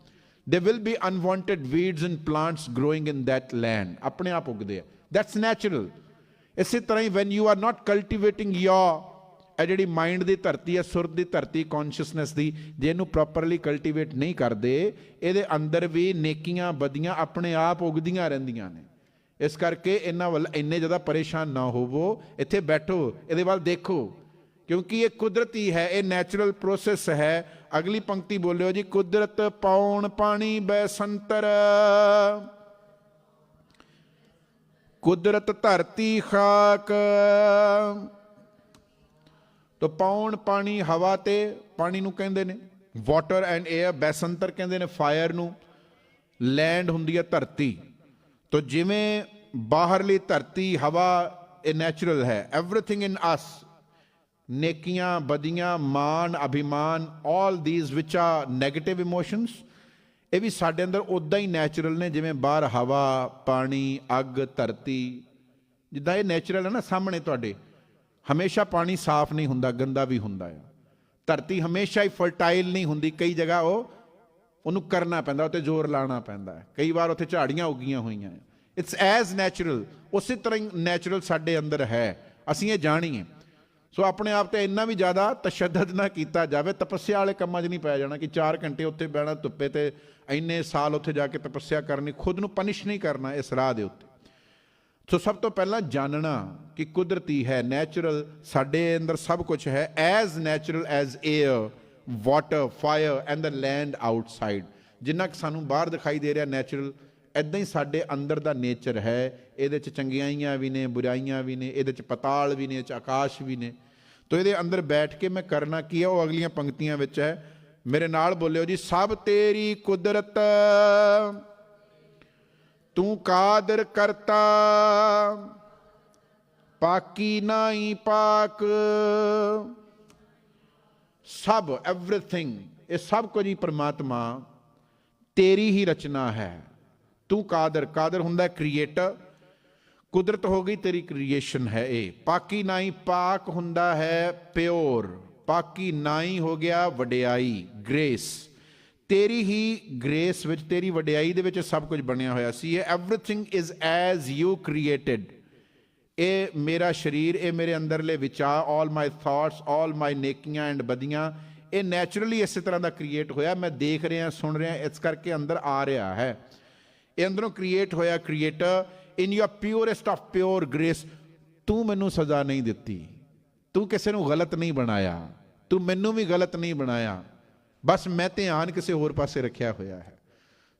There will be unwanted weeds and plants growing in that land ਆਪਣੇ ਆਪ ਉੱਗਦੇ ਆ। ਦੈਟਸ ਨੈਚੁਰਲ ਇਸੇ ਤਰ੍ਹਾਂ ਹੀ when you are not cultivating your, ਇਹ ਜਿਹੜੀ ਮਾਈਂਡ ਦੀ ਧਰਤੀ ਹੈ, ਸੁਰ ਦੀ ਧਰਤੀ ਕੌਨਸ਼ੀਅਸਨੈਸ ਦੀ, ਜੇ ਇਹਨੂੰ ਪ੍ਰੋਪਰਲੀ ਕਲਟੀਵੇਟ ਨਹੀਂ ਕਰਦੇ, ਇਹਦੇ ਅੰਦਰ ਵੀ ਨੇਕੀਆਂ ਬਦੀਆਂ ਆਪਣੇ ਆਪ ਉਗਦੀਆਂ ਰਹਿੰਦੀਆਂ ਨੇ। ਇਸ ਕਰਕੇ ਇਹਨਾਂ ਵੱਲ ਇੰਨੇ ਜ਼ਿਆਦਾ ਪਰੇਸ਼ਾਨ ਨਾ ਹੋਵੋ, ਇੱਥੇ ਬੈਠੋ, ਇਹਦੇ ਵੱਲ ਦੇਖੋ। ਕਿਉਂਕਿ ਇਹ ਕੁਦਰਤੀ ਹੈ, ਇਹ ਨੈਚੁਰਲ ਪ੍ਰੋਸੈਸ ਹੈ। ਅਗਲੀ ਪੰਕਤੀ ਬੋਲਿਓ ਜੀ, ਕੁਦਰਤ ਪਾਉਣ ਪਾਣੀ ਬੈਸੰਤਰ ਕੁਦਰਤ ਧਰਤੀ ਖਾਕ। ਤੋ ਪੌਣ ਪਾਣੀ ਹਵਾ ਤੇ, ਪਾਣੀ ਨੂੰ ਕਹਿੰਦੇ ਨੇ ਵਾਟਰ ਐਂਡ 에ਅਰ ਬੈਸੰਤਰ ਕਹਿੰਦੇ ਨੇ ਫਾਇਰ ਨੂੰ। ਲੈਂਡ ਹੁੰਦੀ ਹੈ ਧਰਤੀ। ਤੋ ਜਿਵੇਂ ਬਾਹਰਲੀ ਧਰਤੀ, ਹਵਾ ਇਹ ਨੈਚੁਰਲ ਹੈ। ਐਵਰੀਥਿੰਗ ਇਨ ਅਸ ਨੇਕੀਆਂ, ਬਦੀਆਂ, ਮਾਨ, ਅਭਿਮਾਨ all these which are negative emotions ਇਹ ਵੀ ਸਾਡੇ ਅੰਦਰ ਉਦਾਂ ਹੀ ਨੈਚੁਰਲ ਨੇ, ਜਿਵੇਂ ਬਾਹਰ ਹਵਾ, ਪਾਣੀ, ਅੱਗ, ਧਰਤੀ, ਜਿੱਦਾਂ ਇਹ ਨੈਚੁਰਲ ਹੈ ਨਾ ਸਾਹਮਣੇ ਤੁਹਾਡੇ। ਹਮੇਸ਼ਾ ਪਾਣੀ ਸਾਫ਼ ਨਹੀਂ ਹੁੰਦਾ, ਗੰਦਾ ਵੀ ਹੁੰਦਾ ਹੈ ਧਰਤੀ ਹਮੇਸ਼ਾ ਹੀ ਫਰਟਾਈਲ ਨਹੀਂ ਹੁੰਦੀ, ਕਈ ਜਗ੍ਹਾ ਉਹ, ਉਹਨੂੰ ਕਰਨਾ ਪੈਂਦਾ ਉੱਤੇ ਜ਼ੋਰ ਲਾਣਾ ਪੈਂਦਾ ਹੈ। ਕਈ ਵਾਰ ਉੱਥੇ ਝਾੜੀਆਂ ਉੱਗੀਆਂ ਹੋਈਆਂ ਇਟਸ ਐਜ਼ ਨੈਚੁਰਲ ਉਸੇ ਤਰ੍ਹਾਂ ਹੀ ਨੈਚੁਰਲ ਸਾਡੇ ਅੰਦਰ ਹੈ। ਅਸੀਂ ਇਹ ਜਾਣੀਏ। ਸੋ ਆਪਣੇ ਆਪ ਤੇ ਇੰਨਾ ਵੀ ਜ਼ਿਆਦਾ ਤਸ਼ੱਦਦ ਨਾ ਕੀਤਾ ਜਾਵੇ। ਤਪੱਸਿਆ ਵਾਲੇ ਕੰਮਾਂ 'ਚ ਨਹੀਂ ਪੈ ਜਾਣਾ ਕਿ 4 ਘੰਟੇ ਉੱਥੇ ਬਹਿਣਾ ਧੁੱਪੇ ਤੇ ਇੰਨੇ ਸਾਲ ਉੱਥੇ ਜਾ ਕੇ ਤਪੱਸਿਆ ਕਰਨੀ, ਖੁਦ ਨੂੰ ਪਨਿਸ਼ ਨਹੀਂ ਕਰਨਾ ਇਸ ਰਾਹ ਦੇ ਉੱਤੇ। ਸੋ ਸਭ ਤੋਂ ਪਹਿਲਾਂ ਜਾਣਨਾ ਕਿ ਕੁਦਰਤੀ ਹੈ, ਨੈਚੁਰਲ ਸਾਡੇ ਅੰਦਰ ਸਭ ਕੁਝ ਹੈ as natural as air water fire and the land outside ਜਿੰਨਾ ਕਿ ਸਾਨੂੰ ਬਾਹਰ ਦਿਖਾਈ ਦੇ ਰਿਹਾ ਨੈਚੁਰਲ ਐਦਾਂ ਹੀ ਸਾਡੇ ਅੰਦਰ ਦਾ ਨੇਚਰ ਹੈ। ਇਹਦੇ ਚ ਚੰਗਿਆਈਆਂ ਵੀ ਨੇ, ਬੁਰਾਈਆਂ ਵੀ ਨੇ, ਇਹਦੇ ਚ ਪਤਾਲ ਵੀ ਨੇ, ਇਹ ਚ ਆਕਾਸ਼ ਵੀ ਨੇ। ਤੋ ਇਹਦੇ ਅੰਦਰ ਬੈਠ ਕੇ ਮੈਂ ਕਰਨਾ ਕੀ ਹੈ? ਉਹ ਅਗਲੀਆਂ ਪੰਕਤੀਆਂ ਵਿੱਚ ਹੈ। ਮੇਰੇ ਨਾਲ ਬੋਲਿਓ ਜੀ, ਸਭ ਤੇਰੀ ਕੁਦਰਤ, ਤੂੰ ਕਾਦਰ ਕਰਤਾ, ਪਾਕੀ ਨਾਈ ਪਾਕ, ਸਭ ਐਵਰੀਥਿੰਗ ਇਹ ਸਭ ਕੁਝ ਹੀ ਪਰਮਾਤਮਾ ਤੇਰੀ ਹੀ ਰਚਨਾ ਹੈ। ਤੂੰ ਕਾਦਰ ਕਾਦਰ ਹੁੰਦਾ ਕ੍ਰੀਏਟਰ ਕੁਦਰਤ ਹੋ ਗਈ, ਤੇਰੀ ਕ੍ਰੀਏਸ਼ਨ ਹੈ ਇਹ। ਪਾਕੀ ਨਾਈ ਪਾਕ ਹੁੰਦਾ ਹੈ ਪਿਓਰ। ਪਾਕੀ ਨਾਈ ਹੋ ਗਿਆ ਵਡਿਆਈ ਗ੍ਰੇਸ ਤੇਰੀ ਹੀ ਗ੍ਰੇਸ ਵਿੱਚ, ਤੇਰੀ ਵਡਿਆਈ ਦੇ ਵਿੱਚ ਸਭ ਕੁਝ ਬਣਿਆ ਹੋਇਆ ਸੀ। ਇਹ everything is as you created ਇਹ ਮੇਰਾ ਸਰੀਰ, ਇਹ ਮੇਰੇ ਅੰਦਰਲੇ ਵਿਚਾਰ ਆਲ ਮਾਈ ਥਾਟਸ ਆਲ ਮਾਈ ਨੇਕੀਆਂ ਐਂਡ ਬਦੀਆਂ ਇਹ ਨੇਚਰਲੀ ਇਸੇ ਤਰ੍ਹਾਂ ਦਾ ਕ੍ਰੀਏਟ ਹੋਇਆ। ਮੈਂ ਦੇਖ ਰਿਹਾ, ਸੁਣ ਰਿਹਾ, ਇਸ ਕਰਕੇ ਅੰਦਰ ਆ ਰਿਹਾ ਹੈ। ਇਹ ਅੰਦਰੋਂ ਕ੍ਰੀਏਟ ਹੋਇਆ creator in your purest of pure grace ਤੂੰ ਮੈਨੂੰ ਸਜ਼ਾ ਨਹੀਂ ਦਿੱਤੀ। ਤੂੰ ਕਿਸੇ ਨੂੰ ਗਲਤ ਨਹੀਂ ਬਣਾਇਆ। ਤੂੰ ਮੈਨੂੰ ਵੀ ਗਲਤ ਨਹੀਂ ਬਣਾਇਆ। ਬਸ ਮੈਂ ਧਿਆਨ ਕਿਸੇ ਹੋਰ ਪਾਸੇ ਰੱਖਿਆ ਹੋਇਆ ਹੈ।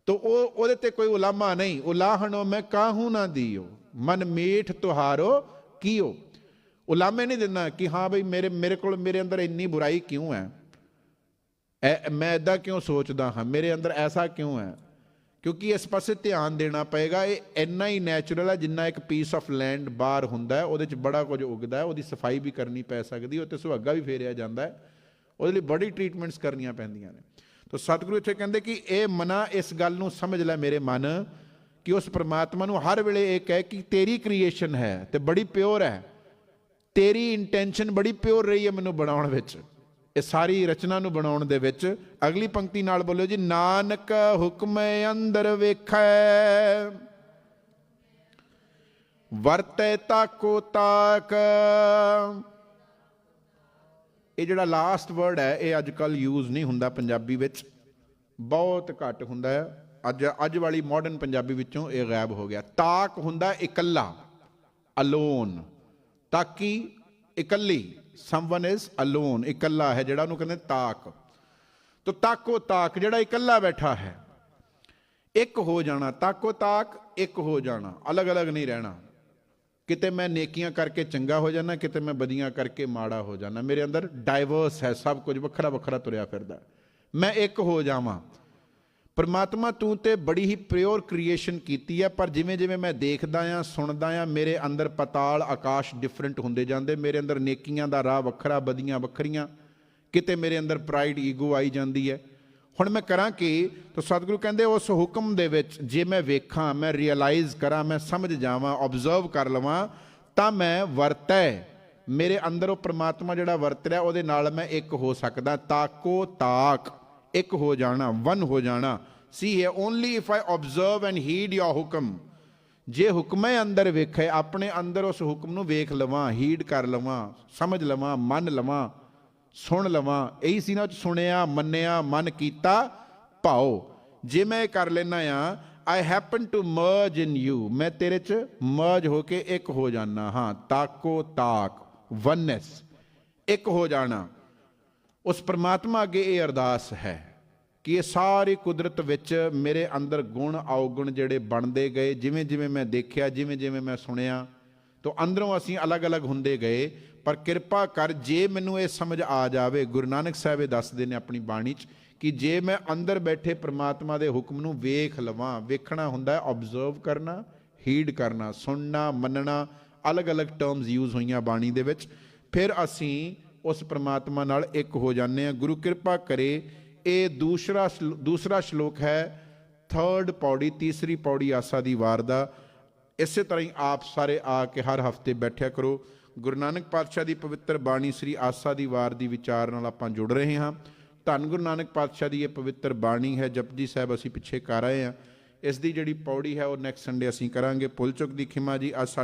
ਤੋ ਉਹ ਉਹਦੇ ਤੇ ਕੋਈ ਉਲਾਮਾ ਨਹੀਂ। ਉਲਾਹਣੋ, ਮੈਂ ਕਾਹੂ ਨਾ ਦਿਓ? ਮਨ ਮੀਠ ਤੁਹਾਰੋ ਕੀਓ? ਉਲਾਮੇ ਨਹੀਂ ਦਿੰਦਾ ਕਿ ਹਾਂ ਬਈ ਮੇਰੇ ਮੇਰੇ ਕੋਲ, ਮੇਰੇ ਅੰਦਰ ਇੰਨੀ ਬੁਰਾਈ ਕਿਉਂ ਹੈ? ਮੈਂ ਇਦਾਂ ਕਿਉਂ ਸੋਚਦਾ ਹਾਂ? ਮੇਰੇ ਅੰਦਰ ਐਸਾ ਕਿਉਂ ਹੈ? ਕਿਉਂਕਿ ਇਸ ਪਾਸੇ ਧਿਆਨ ਦੇਣਾ ਪਏਗਾ, ਇਹ ਇੰਨਾ ਹੀ ਨੈਚੁਰਲ ਹੈ ਜਿੰਨਾ ਇੱਕ ਪੀਸ ਆਫ ਲੈਂਡ ਬਾਹਰ ਹੁੰਦਾ ਹੈ, ਉਹਦੇ 'ਚ ਬੜਾ ਕੁਝ ਉੱਗਦਾ ਹੈ, ਉਹਦੀ ਸਫ਼ਾਈ ਵੀ ਕਰਨੀ ਪੈ ਸਕਦੀ ਉਹ ਉੱਤੇ ਸੁਹਾਗਾ ਵੀ ਫੇਰਿਆ ਜਾਂਦਾ ਹੈ, ਉਹਦੇ ਲਈ ਬੜੀ ਟ੍ਰੀਟਮੈਂਟਸ ਕਰਨੀਆਂ ਪੈਂਦੀਆਂ ਨੇ। ਤਾਂ ਸਤਿਗੁਰੂ ਇੱਥੇ ਕਹਿੰਦੇ ਕਿ ਇਹ ਮਨਾ ਇਸ ਗੱਲ ਨੂੰ ਸਮਝ ਲੈ ਮੇਰੇ ਮਨ, ਕਿ ਉਸ ਪ੍ਰਮਾਤਮਾ ਨੂੰ ਹਰ ਵੇਲੇ ਇਹ ਕਹਿ ਕਿ ਤੇਰੀ ਕ੍ਰੀਏਸ਼ਨ ਹੈ ਤੇ ਬੜੀ ਪਿਓਰ ਹੈ, ਤੇਰੀ ਇੰਟੈਂਸ਼ਨ ਬੜੀ ਪਿਓਰ ਰਹੀ ਹੈ ਮੈਨੂੰ ਬਣਾਉਣ ਵਿੱਚ। ਇਹ ਸਾਰੀ ਰਚਨਾ ਨੂੰ ਬਣਾਉਣ ਦੇ ਵਿੱਚ ਅਗਲੀ ਪੰਕਤੀ ਨਾਲ ਬੋਲਿਓ ਜੀ, ਨਾਨਕ ਹੁਕਮ ਅੰਦਰ ਵੇਖੈ। ਵਰਤੈ ਤਾਕੋ ਤਾਕ। ਇਹ ਜਿਹੜਾ ਲਾਸਟ ਵਰਡ ਹੈ, ਇਹ ਅੱਜ ਕੱਲ ਯੂਜ਼ ਨਹੀਂ ਹੁੰਦਾ ਪੰਜਾਬੀ ਵਿੱਚ। ਬਹੁਤ ਘੱਟ ਹੁੰਦਾ ਹੈ। ਅੱਜ ਅੱਜ ਵਾਲੀ ਮਾਡਰਨ ਪੰਜਾਬੀ ਵਿੱਚੋਂ ਇਹ ਗਾਇਬ ਹੋ ਗਿਆ। ਤਾਕ ਹੁੰਦਾ ਇਕੱਲਾ ਅਲੋਨ ਤਾਕੀ ਇਕੱਲੀ। ਸਮਵਨ ਇਜ਼ ਅਲੋਨ ਇਕੱਲਾ ਹੈ, ਜਿਹੜਾ ਉਹਨੂੰ ਕਹਿੰਦੇ ਤਾਕ। ਤੋ ਤਾਕੋ ਤਾਕ, ਜਿਹੜਾ ਇਕੱਲਾ ਬੈਠਾ ਹੈ, ਇੱਕ ਹੋ ਜਾਣਾ। ਤਾਕੋ ਤਾਕ, ਇੱਕ ਹੋ ਜਾਣਾ। ਅਲੱਗ-ਅਲੱਗ ਨਹੀਂ ਰਹਿਣਾ। ਕਿਤੇ ਮੈਂ ਨੇਕੀਆਂ ਕਰਕੇ ਚੰਗਾ ਹੋ ਜਾਣਾ ਕਿਤੇ ਮੈਂ ਬਦੀਆਂ ਕਰਕੇ ਮਾੜਾ ਹੋ ਜਾਣਾ ਮੇਰੇ ਅੰਦਰ ਡਾਈਵਰਸ ਹੈ, ਸਭ ਕੁਝ ਵੱਖਰਾ ਵੱਖਰਾ ਤੁਰਿਆ ਫਿਰਦਾ। ਮੈਂ ਇੱਕ ਹੋ ਜਾਵਾਂ। ਪਰਮਾਤਮਾ ਤੂੰ ਤੇ ਬੜੀ ਹੀ ਪਿਓਰ ਕ੍ਰੀਏਸ਼ਨ ਕੀਤੀ ਹੈ ਪਰ ਜਿਵੇਂ ਜਿਵੇਂ ਮੈਂ ਦੇਖਦਾ ਆ, ਸੁਣਦਾ ਆ, ਮੇਰੇ ਅੰਦਰ ਪਤਾਲ ਆਕਾਸ਼ ਡਿਫਰੈਂਟ ਹੁੰਦੇ ਜਾਂਦੇ, ਮੇਰੇ ਅੰਦਰ ਨੇਕੀਆਂ ਦਾ ਰਾਹ ਵੱਖਰਾ, ਬਦੀਆਂ ਵੱਖਰੀਆਂ, ਕਿਤੇ ਮੇਰੇ ਅੰਦਰ ਪ੍ਰਾਈਡ ਈਗੋ ਆਈ ਜਾਂਦੀ ਹੈ। ਹੁਣ ਮੈਂ ਕਰਾਂ ਕਿ? ਤਾਂ ਸਤਿਗੁਰੂ ਕਹਿੰਦੇ, ਉਸ ਹੁਕਮ ਦੇ ਵਿੱਚ ਜੇ ਮੈਂ ਵੇਖਾਂ, ਮੈਂ ਰਿਅਲਾਈਜ਼ ਕਰਾਂ, ਮੈਂ ਸਮਝ ਜਾਵਾਂ ਆਬਜ਼ਰਵ ਕਰ ਲਵਾਂ, ਤਾਂ ਮੈਂ ਵਰਤੈ। ਮੇਰੇ ਅੰਦਰ ਉਹ ਪ੍ਰਮਾਤਮਾ ਜਿਹੜਾ ਵਰਤ ਰਿਹਾ, ਉਹਦੇ ਨਾਲ ਮੈਂ ਇੱਕ ਹੋ ਸਕਦਾ, ਤਾਕੋ ਤਾਕ। ਇੱਕ ਹੋ ਜਾਣਾ, ਵਨ ਹੋ ਜਾਣਾ। ਸੀ ਹੈ only if I observe and heed your ਹੁਕਮ। ਜੇ ਹੁਕਮੇ ਅੰਦਰ ਵੇਖੇ, ਆਪਣੇ ਅੰਦਰ ਉਸ ਹੁਕਮ ਨੂੰ ਵੇਖ ਲਵਾਂ ਹੀਡ ਕਰ ਲਵਾਂ, ਸਮਝ ਲਵਾਂ, ਮੰਨ ਲਵਾਂ, ਸੁਣ ਲਵਾਂ, ਇਹੀ ਸੀ ਨਾ ਸੁਣਿਆ, ਮੰਨਿਆ, ਮਨ ਕੀਤਾ ਭਾਉ ਜੇ ਮੈਂ ਇਹ ਕਰ ਲੈਣਾ ਆ I happen to merge in you ਮੈਂ ਤੇਰੇ ਚ ਮਰਜ ਹੋ ਕੇ ਇੱਕ ਹੋ ਜਾਣਾ ਹਾਂ, ਤਾਕੋ ਤਾਕ ਵਨਨੈਸ ਇੱਕ ਹੋ ਜਾਣਾ। ਉਸ ਪ੍ਰਮਾਤਮਾ ਅੱਗੇ ਇਹ ਅਰਦਾਸ ਹੈ ਕਿ ਇਹ ਸਾਰੀ ਕੁਦਰਤ ਵਿੱਚ ਮੇਰੇ ਅੰਦਰ ਗੁਣ, ਔਗੁਣ ਜਿਹੜੇ ਬਣਦੇ ਗਏ, ਜਿਵੇਂ ਜਿਵੇਂ ਮੈਂ ਦੇਖਿਆ, ਜਿਵੇਂ ਜਿਵੇਂ ਮੈਂ ਸੁਣਿਆ, ਤੋਂ ਅੰਦਰੋਂ ਅਸੀਂ ਅਲੱਗ-ਅਲੱਗ ਹੁੰਦੇ ਗਏ। ਪਰ ਕਿਰਪਾ ਕਰ, ਜੇ ਮੈਨੂੰ ਇਹ ਸਮਝ ਆ ਜਾਵੇ, ਗੁਰੂ ਨਾਨਕ ਸਾਹਿਬ ਇਹ ਦੱਸਦੇ ਨੇ ਆਪਣੀ ਬਾਣੀ 'ਚ ਕਿ ਜੇ ਮੈਂ ਅੰਦਰ ਬੈਠੇ ਪ੍ਰਮਾਤਮਾ ਦੇ ਹੁਕਮ ਨੂੰ ਵੇਖ ਲਵਾਂ, ਵੇਖਣਾ ਹੁੰਦਾ ਹੈ ਆਬਜ਼ਰਵ ਕਰਨਾ ਹੀਡ ਕਰਨਾ, ਸੁਣਨਾ, ਮੰਨਣਾ, ਅਲੱਗ-ਅਲੱਗ ਟਰਮਸ ਯੂਜ਼ ਹੋਈਆਂ ਬਾਣੀ ਦੇ ਵਿੱਚ, ਫਿਰ ਅਸੀਂ ਉਸ ਪ੍ਰਮਾਤਮਾ ਨਾਲ ਇੱਕ ਹੋ ਜਾਂਦੇ ਹਾਂ। ਗੁਰੂ ਕਿਰਪਾ ਕਰੇ, ਇਹ ਦੂਸਰਾ ਸ਼ਲੋ- ਦੂਸਰਾ ਸ਼ਲੋਕ ਹੈ ਥਰਡ ਪੌੜੀ, ਤੀਸਰੀ ਪੌੜੀ ਆਸਾ ਦੀ ਵਾਰ ਦਾ। ਇਸੇ ਤਰ੍ਹਾਂ ਹੀ ਆਪ ਸਾਰੇ ਆ ਕੇ ਹਰ ਹਫ਼ਤੇ ਬੈਠਿਆ ਕਰੋ। ਗੁਰੂ ਨਾਨਕ ਪਾਤਸ਼ਾਹ ਦੀ ਪਵਿੱਤਰ ਬਾਣੀ ਸ੍ਰੀ ਆਸਾ ਦੀ ਵਾਰ ਦੀ ਵਿਚਾਰ ਨਾਲ ਆਪਾਂ ਜੁੜ ਰਹੇ ਹਾਂ। ਧੰਨ ਗੁਰੂ ਨਾਨਕ ਪਾਤਸ਼ਾਹ ਦੀ ਇਹ ਪਵਿੱਤਰ ਬਾਣੀ ਹੈ, ਜਪਜੀ ਸਾਹਿਬ ਅਸੀਂ ਪਿੱਛੇ ਕਰ ਆਏ ਹਾਂ। ਇਸ ਦੀ ਜਿਹੜੀ ਪੌੜੀ ਹੈ, ਉਹ ਨੈਕਸਟ ਸੰਡੇ ਅਸੀਂ ਕਰਾਂਗੇ। ਪੁੱਲ ਚੁੱਕ ਦੀ ਖਿਮਾ ਜੀ, ਅੱਜ ਸਾਡੇ